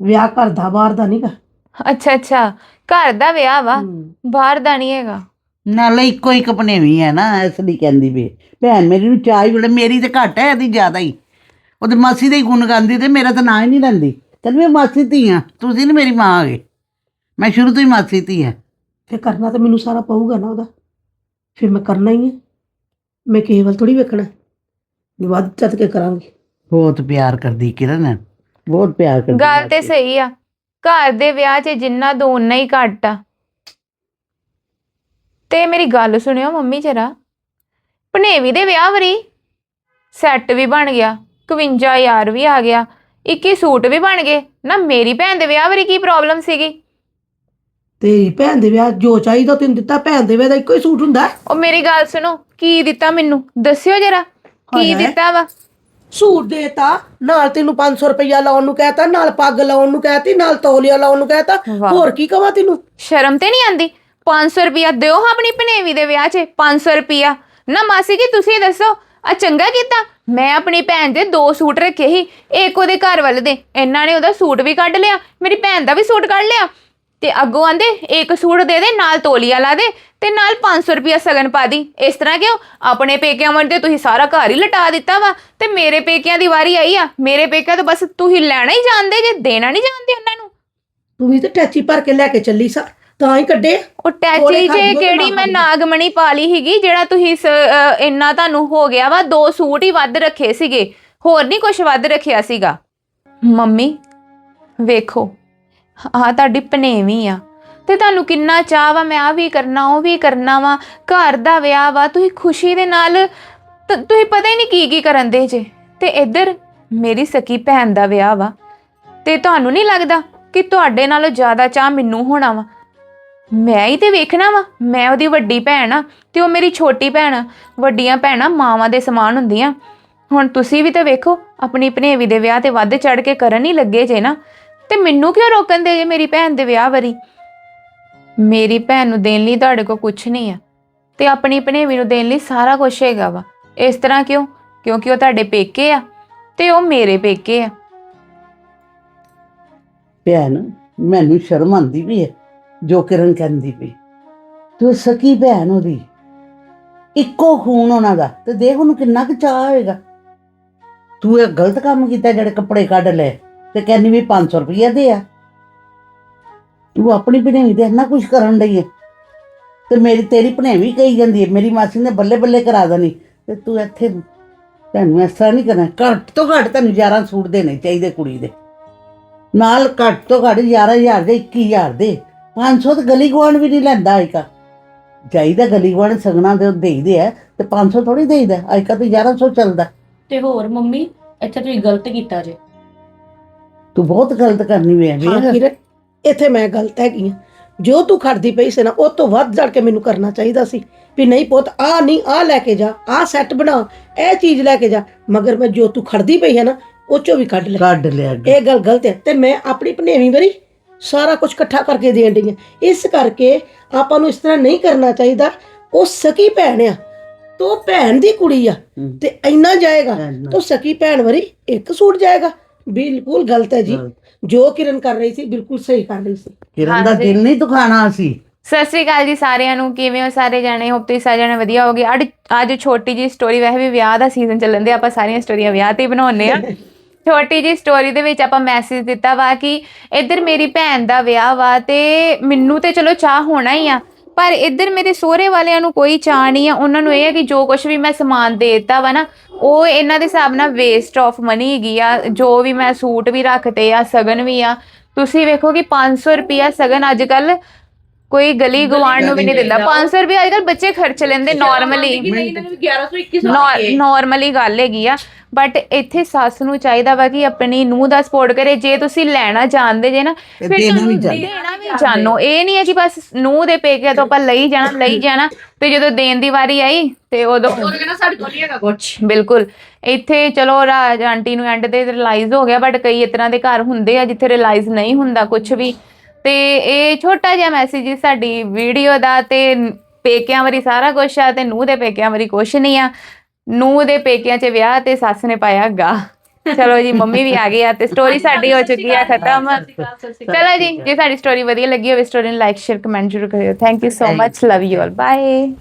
ਵਿਆਹ ਘਰ ਦਾ ਬਾਹਰ ਦਾ ਨਹੀਂਗਾ ਅੱਛਾ ਅੱਛਾ। ਘਰ ਦਾ ਵਿਆਹ ਵਾ ਬਾਹਰ ਦਾ ਨਹੀਂ ਹੈਗਾ। ਨਾਲੇ ਇੱਕੋ ਇੱਕ ਭਣੇਵੀਂ ਹੈ ਨਾ ਇਸ ਲਈ ਕਹਿੰਦੀ ਵੀ ਭੈਣ ਮੇਰੀ ਨੂੰ ਚਾਹ ਹੀ ਬੜਾ ਮੇਰੀ ਤੇ ਘੱਟ ਹੈ ਇਹਦੀ ਜ਼ਿਆਦਾ ਹੀ। ਉਹਦੇ ਮਾਸੀ ਦੇ ਹੀ ਗੁਣ ਗਾਉਂਦੀ ਤੇ ਮੇਰਾ ਤਾਂ ਨਾਂ ਹੀ ਨਹੀਂ ਲੈਂਦੀ। ਕਹਿੰਦੀ ਮੈਂ ਮਾਸੀ ਧੀ ਆ ਤੁਸੀਂ ਨਹੀਂ ਮੇਰੀ ਮਾਂ ਆਗੇ ਮੈਂ ਸ਼ੁਰੂ ਤੋਂ ਹੀ ਮਾਸੀ ਧੀ ਆ ਫਿਰ ਕਰਨਾ ਤਾਂ ਮੈਨੂੰ ਸਾਰਾ ਪਊਗਾ ਨਾ ਉਹਦਾ। ਫਿਰ ਮੈਂ ਕਰਨਾ ਹੀ ਹੈ। ਮੈਂ ਕੇਵਲ ਥੋੜੀ ਵੇਖਣਾ। ਵੀ ਵੱਧ ਚੱਤ ਕੇ ਕਰਾਂਗੀ। ਬਹੁਤ ਪਿਆਰ ਕਰਦੀ ਕਿਰਨ। ਬਹੁਤ ਪਿਆਰ ਕਰਦੀ ਗੱਲ ਤੇ ਮਾਸੀ। ਸਹੀ ਆ। ਘਰ ਦੇ ਵਿਆਹ 'ਚ ਜਿੰਨਾ ਦੋ ਉਨਾ ਹੀ ਘੱਟ ਆ। ਤੇ ਮੇਰੀ ਗੱਲ ਸੁਣਿਓ ਮੰਮੀ ਜਰਾ। ਭਨੇਵੀ ਦੇ ਵਿਆਹ ਵਰੀ ਸੈੱਟ ਵੀ ਬਣ ਗਿਆ 51000 ਵੀ ਆ ਗਿਆ 21 ਸੂਟ ਵੀ ਬਣ ਗਏ। ਨਾ ਮੇਰੀ ਭੈਣ ਦੇ ਵਿਆਹ ਵਰੀ ਕੀ ਪ੍ਰੋਬਲਮ ਸੀਗੀ? ਤੇਰੀ ਭੈਣ ਦੇ ਵਿਆਹ ਜੋ ਚਾਹੀਦਾ ਤੈਨੂੰ ਦਿੱਤਾ ਭੈਣ ਦੇ ਵਿਆਹ ਦਾ ਇੱਕੋ ਹੀ ਸੂਟ ਹੁੰਦਾ। ਹੈ। ਉਹ ਮੇਰੀ ਗੱਲ ਸੁਣੋ ਕੀ ਦਿੱਤਾ ਮੈਨੂੰ? ਦੱਸਿਓ ਜਰਾ ਕੀ ਹਾਏ। ਦਿੱਤਾ ਵਾ? ਸੂਟ ਦੇਤਾ ਨਾਲ ਤੈਨੂੰ 500 ਰੁਪਇਆ ਲਾਉਣ ਨੂੰ ਕਹਿਤਾ ਨਾਲ ਪੱਗ ਲਾਉਣ ਨੂੰ ਕਹਿਤੀ ਨਾਲ ਤੌਲੀਆ ਲਾਉਣ ਨੂੰ ਕਹਿਤਾ ਵਾਹ। ਹੋਰ ਕੀ ਕਵਾਂ ਤੈਨੂੰ? ਸ਼ਰਮ ਤੇ ਨਹੀਂ ਆਂਦੀ? 500 ਰੁਪਿਆ ਦਿਓ ਹਾਂ ਆਪਣੀ ਭਨੇਵੀ ਦੇ ਵਿਆਹ 'ਚ 500 ਰੁਪਿਆ ਨਾ ਮਾਸੀ ਜੀ ਤੁਸੀਂ ਦੱਸੋ ਆ ਚੰਗਾ ਕੀਤਾ? ਮੈਂ ਆਪਣੀ ਭੈਣ ਦੇ ਦੋ ਸੂਟ ਰੱਖੇ ਸੀ ਇੱਕ ਉਹਦੇ ਘਰ ਵਾਲੇ ਦੇ। ਇਹਨਾਂ ਨੇ ਉਹਦਾ ਸੂਟ ਵੀ ਕੱਢ ਲਿਆ ਮੇਰੀ ਭੈਣ ਦਾ ਵੀ ਸੂਟ ਕੱਢ ਲਿਆ। ਤੇ ਅੱਗੋਂ ਆਂਦੇ ਇੱਕ ਸੂਟ ਦੇ ਦੇ ਨਾਲ ਤੋਲੀਆ ਲਾ ਦੇ ਤੇ ਨਾਲ 500 ਰੁਪਿਆ ਸਗਨ ਪਾ ਦੀ। ਇਸ ਤਰ੍ਹਾਂ ਕਿਉਂ? ਆਪਣੇ ਪੇਕਿਆਂ ਵੱਲ ਤੇ ਤੁਸੀਂ ਸਾਰਾ ਘਰ ਹੀ ਲਟਾ ਦਿੱਤਾ ਵਾ ਤੇ ਮੇਰੇ ਪੇਕਿਆਂ ਦੀ ਵਾਰੀ ਆਈ ਆ। ਮੇਰੇ ਪੇਕਿਆਂ ਤੋਂ ਬਸ ਤੁਸੀਂ ਲੈਣਾ ਹੀ ਜਾਣਦੇ ਜੇ ਦੇਣਾ ਨਹੀਂ ਜਾਣਦੇ ਉਹਨਾਂ ਨੂੰ। ਤੂੰ ਵੀ ਤੇ ਟੈਚੀ ਭਰ ਕੇ ਲੈ ਕੇ ਚੱਲੀ ਸਾ ਤਾਂ ਹੀ ਕੱਢੇ। ਉਹ ਟੈਚੀ ਜੇ ਕਿਹੜੀ ਮੈਂ। ਨਾਗਮਣੀ ਪਾਲੀ ਹੀਗੀ ਜਿਹੜਾ ਤੁਸੀਂ ਸ- ਇੰਨਾ ਤੁਹਾਨੂੰ ਹੋ ਗਿਆ ਵਾ ਦੋ ਸੂਟ ਹੀ ਵੱਧ ਰੱਖੇ ਸੀਗੇ। ਹੋਰ ਨਹੀਂ ਕੁਝ ਵੱਧ ਰੱਖਿਆ ਸੀਗਾ। ਮੰਮੀ ਵੇਖੋ। ਆ ਤੁਹਾਡੀ ਭਨੇਵੀਂ ਆ। ਤੇ ਤੁਹਾਨੂੰ ਕਿੰਨਾ ਚਾਹ ਵਾ, ਮੈਂ ਆ ਵੀ ਕਰਨਾ, ਉਹ ਵੀ ਕਰਨਾ ਵਾ। ਘਰ ਦਾ ਵਿਆਹ ਵਾ, ਤੁਸੀਂ ਖੁਸ਼ੀ ਦੇ ਨਾਲ, ਤ- ਤੁਸੀਂ ਪਤਾ ਹੀ ਨਹੀਂ ਕੀ ਕੀ ਕਰਨ ਦੇ ਜੇ। ਤੇ ਇੱਧਰ ਮੇਰੀ ਸਕੀ ਭੈਣ ਦਾ ਵਿਆਹ ਵਾ। ਤੇ ਤੁਹਾਨੂੰ ਨਹੀਂ ਲੱਗਦਾ ਕਿ ਤੁਹਾਡੇ ਨਾਲੋਂ ਜ਼ਿਆਦਾ ਚਾਹ ਮੈਨੂੰ ਹੋਣਾ ਵਾ? ਮੈਂ ਹੀ ਤੇ ਵੇਖਣਾ ਵਾ, ਮੈਂ ਉਹਦੀ ਵੱਡੀ ਭੈਣ ਆ ਤੇ ਉਹ ਮੇਰੀ ਛੋਟੀ ਭੈਣ ਆ। ਵੱਡੀਆਂ ਭੈਣਾਂ ਮਾਵਾਂ ਦੇ ਸਮਾਨ ਹੁੰਦੀਆਂ। ਹੁਣ ਤੁਸੀਂ ਵੀ ਤਾਂ ਵੇਖੋ, ਆਪਣੀ ਭਨੇਵੀ ਦੇ ਵਿਆਹ ਤੇ ਵੱਧ ਚੜ ਕੇ ਕਰਨ ਹੀ ਲੱਗੇ ਜੇ ਨਾ। ਤੇ ਮੈਨੂੰ ਕਿਉਂ ਰੋਕਣ ਦੇ ਜੇ ਮੇਰੀ ਭੈਣ ਦੇ ਵਿਆਹ ਵਰੀ? ਮੇਰੀ ਭੈਣ ਨੂੰ ਦੇਣ ਲਈ ਤੁਹਾਡੇ ਕੋਲ ਕੁਝ ਨਹੀਂ ਆ। ਤੇ ਆਪਣੀ ਭਨੇਵੀ ਨੂੰ ਦੇਣ ਲਈ ਸਾਰਾ ਕੁਝ ਹੈਗਾ ਵਾ। ਇਸ ਤਰ੍ਹਾਂ ਕਿਉਂ? ਕਿਉਂਕਿ ਉਹ ਤੁਹਾਡੇ ਪੇਕੇ ਆ ਤੇ ਉਹ ਮੇਰੇ ਪੇਕੇ ਆ। ਭੈਣ, ਮੈਨੂੰ ਸ਼ਰਮ ਆਉਂਦੀ ਵੀ ਹੈ, ਜੋ ਕਿਰਨ ਕਹਿੰਦੀ ਪਈ। ਤੂੰ ਸਕੀ ਭੈਣ ਉਹਦੀ। ਇੱਕੋ ਖੂਨ ਉਹਨਾਂ ਦਾ ਤੇ ਦੇਖ ਉਹਨੂੰ ਕਿੰਨਾ ਕੁ ਚਾਹ ਹੋਏਗਾ। ਤੂੰ ਇਹ ਗਲਤ ਕੰਮ ਕੀਤਾ ਜਿਹੜੇ ਕੱਪੜੇ ਕੱਢ ਲਏ। ਤੇ ਕਹਿੰਦੀ ਵੀ 500 ਰੁਪਇਆ ਦੇ ਆ। ਤੂੰ ਆਪਣੀ ਭਣੇਵੀ ਦੇ, ਇੰਨਾ ਕੁਝ ਕਰਨ ਡਈ ਹੈ ਤੇ ਮੇਰੀ ਤੇਰੀ ਭਣੇਵੀ ਕਹੀ ਜਾਂਦੀ ਹੈ ਮੇਰੀ ਮਾਸੀ ਨੇ ਬੱਲੇ ਬੱਲੇ ਕਰਾ ਦੇਣੀ। ਤੇ ਤੂੰ ਇੱਥੇ ਤੈਨੂੰ ਇਸ ਤਰ੍ਹਾਂ ਨਹੀਂ ਕਰਨਾ, ਘੱਟ ਤੋਂ ਘੱਟ ਤੈਨੂੰ 11 ਸੂਟ ਦੇਣੇ ਚਾਹੀਦੇ ਕੁੜੀ ਦੇ। ਨਾਲ ਘੱਟ ਤੋਂ ਘੱਟ 11000 ਦੇ 21000 ਦੇ। 500 ਤੇ ਗਲੀ ਗੁਆਂਢ ਵੀ ਨਹੀਂ ਲੈਂਦਾ ਆਇਕਾ। ਚਾਹੀਦਾ ਗਲੀ ਗੁਆਂਢ ਸਗਣਾ ਦੇ ਦੇਈਦੇ ਆ, ਤੇ 500 ਥੋੜੀ ਦੇਈਦਾ, ਆਇਕਾ ਤੇ 1100 ਚੱਲਦਾ। ਤੇ ਹੋਰ ਮੰਮੀ, ਇੱਥੇ ਤੁਸੀਂ ਗਲਤ ਕੀਤਾ ਜੇ। ਤੂੰ ਬਹੁਤ ਗਲਤ ਕਰਨੀ ਵੇ ਹਾਂ ਕਿਰਨ ਇੱਥੇ ਮੈਂ ਗਲਤ ਹੈਗੀ ਆ। ਜੋ ਤੂੰ ਖੜਦੀ ਪਈ ਸੀ ਨਾ ਉਹ ਤੋਂ ਵੱਧ ਜੜ ਕੇ ਮੈਨੂੰ ਕਰਨਾ ਚਾਹੀਦਾ ਸੀ। ਵੀ ਨਹੀਂ ਪੁੱਤ ਆ ਨਹੀਂ ਆ ਲੈ ਕੇ ਜਾ ਆ ਸੈੱਟ ਬਣਾ ਇਹ ਚੀਜ਼ ਲੈ ਕੇ ਜਾ। ਮਗਰ ਮੈਂ ਜੋ ਤੂੰ ਖੜਦੀ ਪਈ ਹੈ ਨਾ ਉਹ ਚੋਂ ਵੀ ਕੱਢ ਲੈ। ਕੱਢ ਲਿਆ ਅੱਗੇ। ਇਹ ਗੱਲ ਗਲਤ ਹੈ। ਤੇ ਮੈਂ ਆਪਣੀ ਭਨੇਵੀਂ ਵਰੀ ਸਾਰਾ ਕੁਝ ਇਕੱਠਾ ਕਰਕੇ ਦੇਣ ਡਈ ਹਾਂ। ਇਸ ਕਰਕੇ ਆਪਾਂ ਨੂੰ ਇਸ ਤਰ੍ਹਾਂ ਨਹੀਂ ਕਰਨਾ ਚਾਹੀਦਾ। ਉਹ ਸਕੀ ਭੈਣ ਆ। ਤੋ ਭੈਣ ਦੀ ਕੁੜੀ ਆ। ਹੂੰ। ਤੇ ਇੰਨਾ ਜਾਏਗਾ ਇੰਨਾ। ਤੋ ਸਕੀ ਭੈਣ ਵਰੀ ਇੱਕ ਸੂਟ ਜਾਏਗਾ। ਬਿਲਕੁਲ ਗਲਤ ਹੈ ਜੀ। ਜੋ ਕਿਰਨ ਕਰ ਰਹੀ ਸੀ ਬਿਲਕੁਲ ਸਹੀ ਕਰ ਰਹੀ ਸੀ। ਕਿਰਨ ਦਾ ਹਾਂਜੀ। ਦਿਲ ਨਹੀਂ ਦੁਖਾਣਾ ਸੀ। ਸਤਿ ਸ੍ਰੀ ਅਕਾਲ ਜੀ ਸਾਰਿਆਂ ਨੂੰ। ਕਿਵੇਂ ਹੋ ਸਾਰੇ ਜਾਣੇ? ਹੋਪ ਤੁਸੀਂ ਸਾਰੇ ਜਾਣੇ ਵਧੀਆ ਹੋਗੇ। ਅੱਜ ਅੱਜ ਛੋਟੀ ਜੀ ਸਟੋਰੀ ਵੈਸੇ ਵੀ ਵਿਆਹ ਦਾ ਸੀਜ਼ਨ ਚੱਲਣ ਦੇ ਆਪਾਂ ਸਾਰੀਆਂ ਸਟੋਰੀਆਂ ਵਿਆਹ ਤੇ ਹੀ ਬਣਾਉਂਦੇ ਆ [laughs] ਛੋਟੀ ਜੀ ਸਟੋਰੀ ਦੇ ਵਿੱਚ ਆਪਾਂ ਮੈਸੇਜ ਦਿੱਤਾ ਵਾ ਕਿ ਇੱਧਰ ਮੇਰੀ ਭੈਣ ਦਾ ਵਿਆਹ ਵਾ ਤੇ ਮੈਨੂੰ ਤੇ ਚਲੋ ਚਾਹ ਹੋਣਾ ਹੀ ਆ। ਪਰ ਇੱਧਰ ਮੇਰੇ ਸਹੁਰੇ ਵਾਲਿਆਂ ਨੂੰ ਕੋਈ ਚਾਹ ਨਹੀਂ ਆ। ਉਹਨਾਂ ਨੂੰ ਇਹ ਹੈ ਕਿ ਜੋ ਕੁਝ ਵੀ ਮੈਂ ਸਮਾਨ ਦੇ ਦਿੱਤਾ ਵਾ ਨਾ, ਉਹ ਇਹਨਾਂ ਦੇ ਹਿਸਾਬ ਨਾਲ ਵੇਸਟ ਆਫ ਮਨੀ ਹੈਗੀ ਆ। ਜੋ ਵੀ ਮੈਂ ਸੂਟ ਵੀ ਰੱਖਤੇ ਆ, ਸਗਨ ਵੀ ਆ। ਤੁਸੀਂ ਵੇਖੋ ਕਿ 500 ਰੁਪਿਆ ਸਗਨ ਅੱਜ ਕੱਲ ਕੋਈ ਗਲੀ ਗਵਾਂਢ ਨੂੰ ਵੀ ਨਹੀਂ ਦਿੰਦਾ। 500 ਰੁਪਏ ਅੱਜ ਕੱਲ ਬੱਚੇ ਖਰਚ ਲੈਂਦੇ ਨਾਰਮਲੀ ਨਾਰਮਲੀ ਗੱਲ ਹੈਗੀ ਆ। ਬਟ ਇੱਥੇ ਸੱਸ ਨੂੰ ਚਾਹੀਦਾ ਵਾ ਕਿ ਆਪਣੀ ਨੂੰਹ ਦਾ ਸਪੋਰਟ ਕਰੇ। ਜੇ ਤੁਸੀਂ ਲੈਣਾ ਜਾਣਦੇ ਜੇ ਨਾ ਫਿਰ ਤੁਹਾਨੂੰ। ਦੇਣਾ ਵੀ ਜਾਣੋ ਇਹ ਨਹੀਂ ਹੈ ਕਿ ਬਸ ਨੂੰਹ ਦੇ ਪੇਕਿਆਂ ਤੋਂ ਆਪਾਂ ਲਈ ਜਾਣਾ ਲਈ ਜਾਣਾ। ਤੇ ਜਦੋਂ ਦੇਣ ਦੀ ਵਾਰੀ ਆਈ ਤੇ ਉਦੋਂ ਸਾਡੇ ਕੋਲ ਨਹੀਂ ਹੈਗਾ ਕੁਛ। ਬਿਲਕੁਲ। ਇੱਥੇ ਚਲੋ ਰਾਜ ਆਂਟੀ ਨੂੰ ਐਂਡ ਤੇ ਰਿਅਲਾਈਜ਼ ਹੋ ਗਿਆ ਬਟ ਕਈ ਇਸ ਤਰ੍ਹਾਂ ਦੇ ਘਰ ਹੁੰਦੇ ਆ ਜਿੱਥੇ ਰਿਅਲਾਈਜ਼ ਨਹੀਂ ਹੁੰਦਾ ਕੁਝ ਵੀ। ਤੇ ਇਹ ਛੋਟਾ ਜਿਹਾ ਮੈਸੇਜ ਹੀ ਸਾਡੀ ਵੀਡੀਓ ਦਾ ਤੇ ਪੇਕਿਆਂ ਵਾਰੀ ਸਾਰਾ ਕੁਝ ਆ ਤੇ ਨੂੰਹ ਦੇ ਪੇਕਿਆਂ ਵਾਰੀ ਕੁਝ ਨਹੀਂ ਆ। ਨੂੰਹ ਦੇ ਪੇਕਿਆਂ 'ਚ ਵਿਆਹ ਤੇ ਸੱਸ ਨੇ ਪਾਇਆ ਗਾ। ਚਲੋ ਜੀ ਮੰਮੀ ਵੀ ਆ ਗਈ ਆ ਤੇ ਸਟੋਰੀ ਸਾਡੀ ਹੋ ਚੁੱਕੀ ਆ ਖਤਮ। ਚਲੋ ਜੀ ਜੇ ਸਾਡੀ ਸਟੋਰੀ ਵਧੀਆ ਲੱਗੀ ਹੋਵੇ ਸਟੋਰੀ ਨੂੰ ਲਾਈਕ ਸ਼ੇਅਰ ਕਮੈਂਟ ਜ਼ਰੂਰ ਕਰਿਓ। Thank you so much love you all bye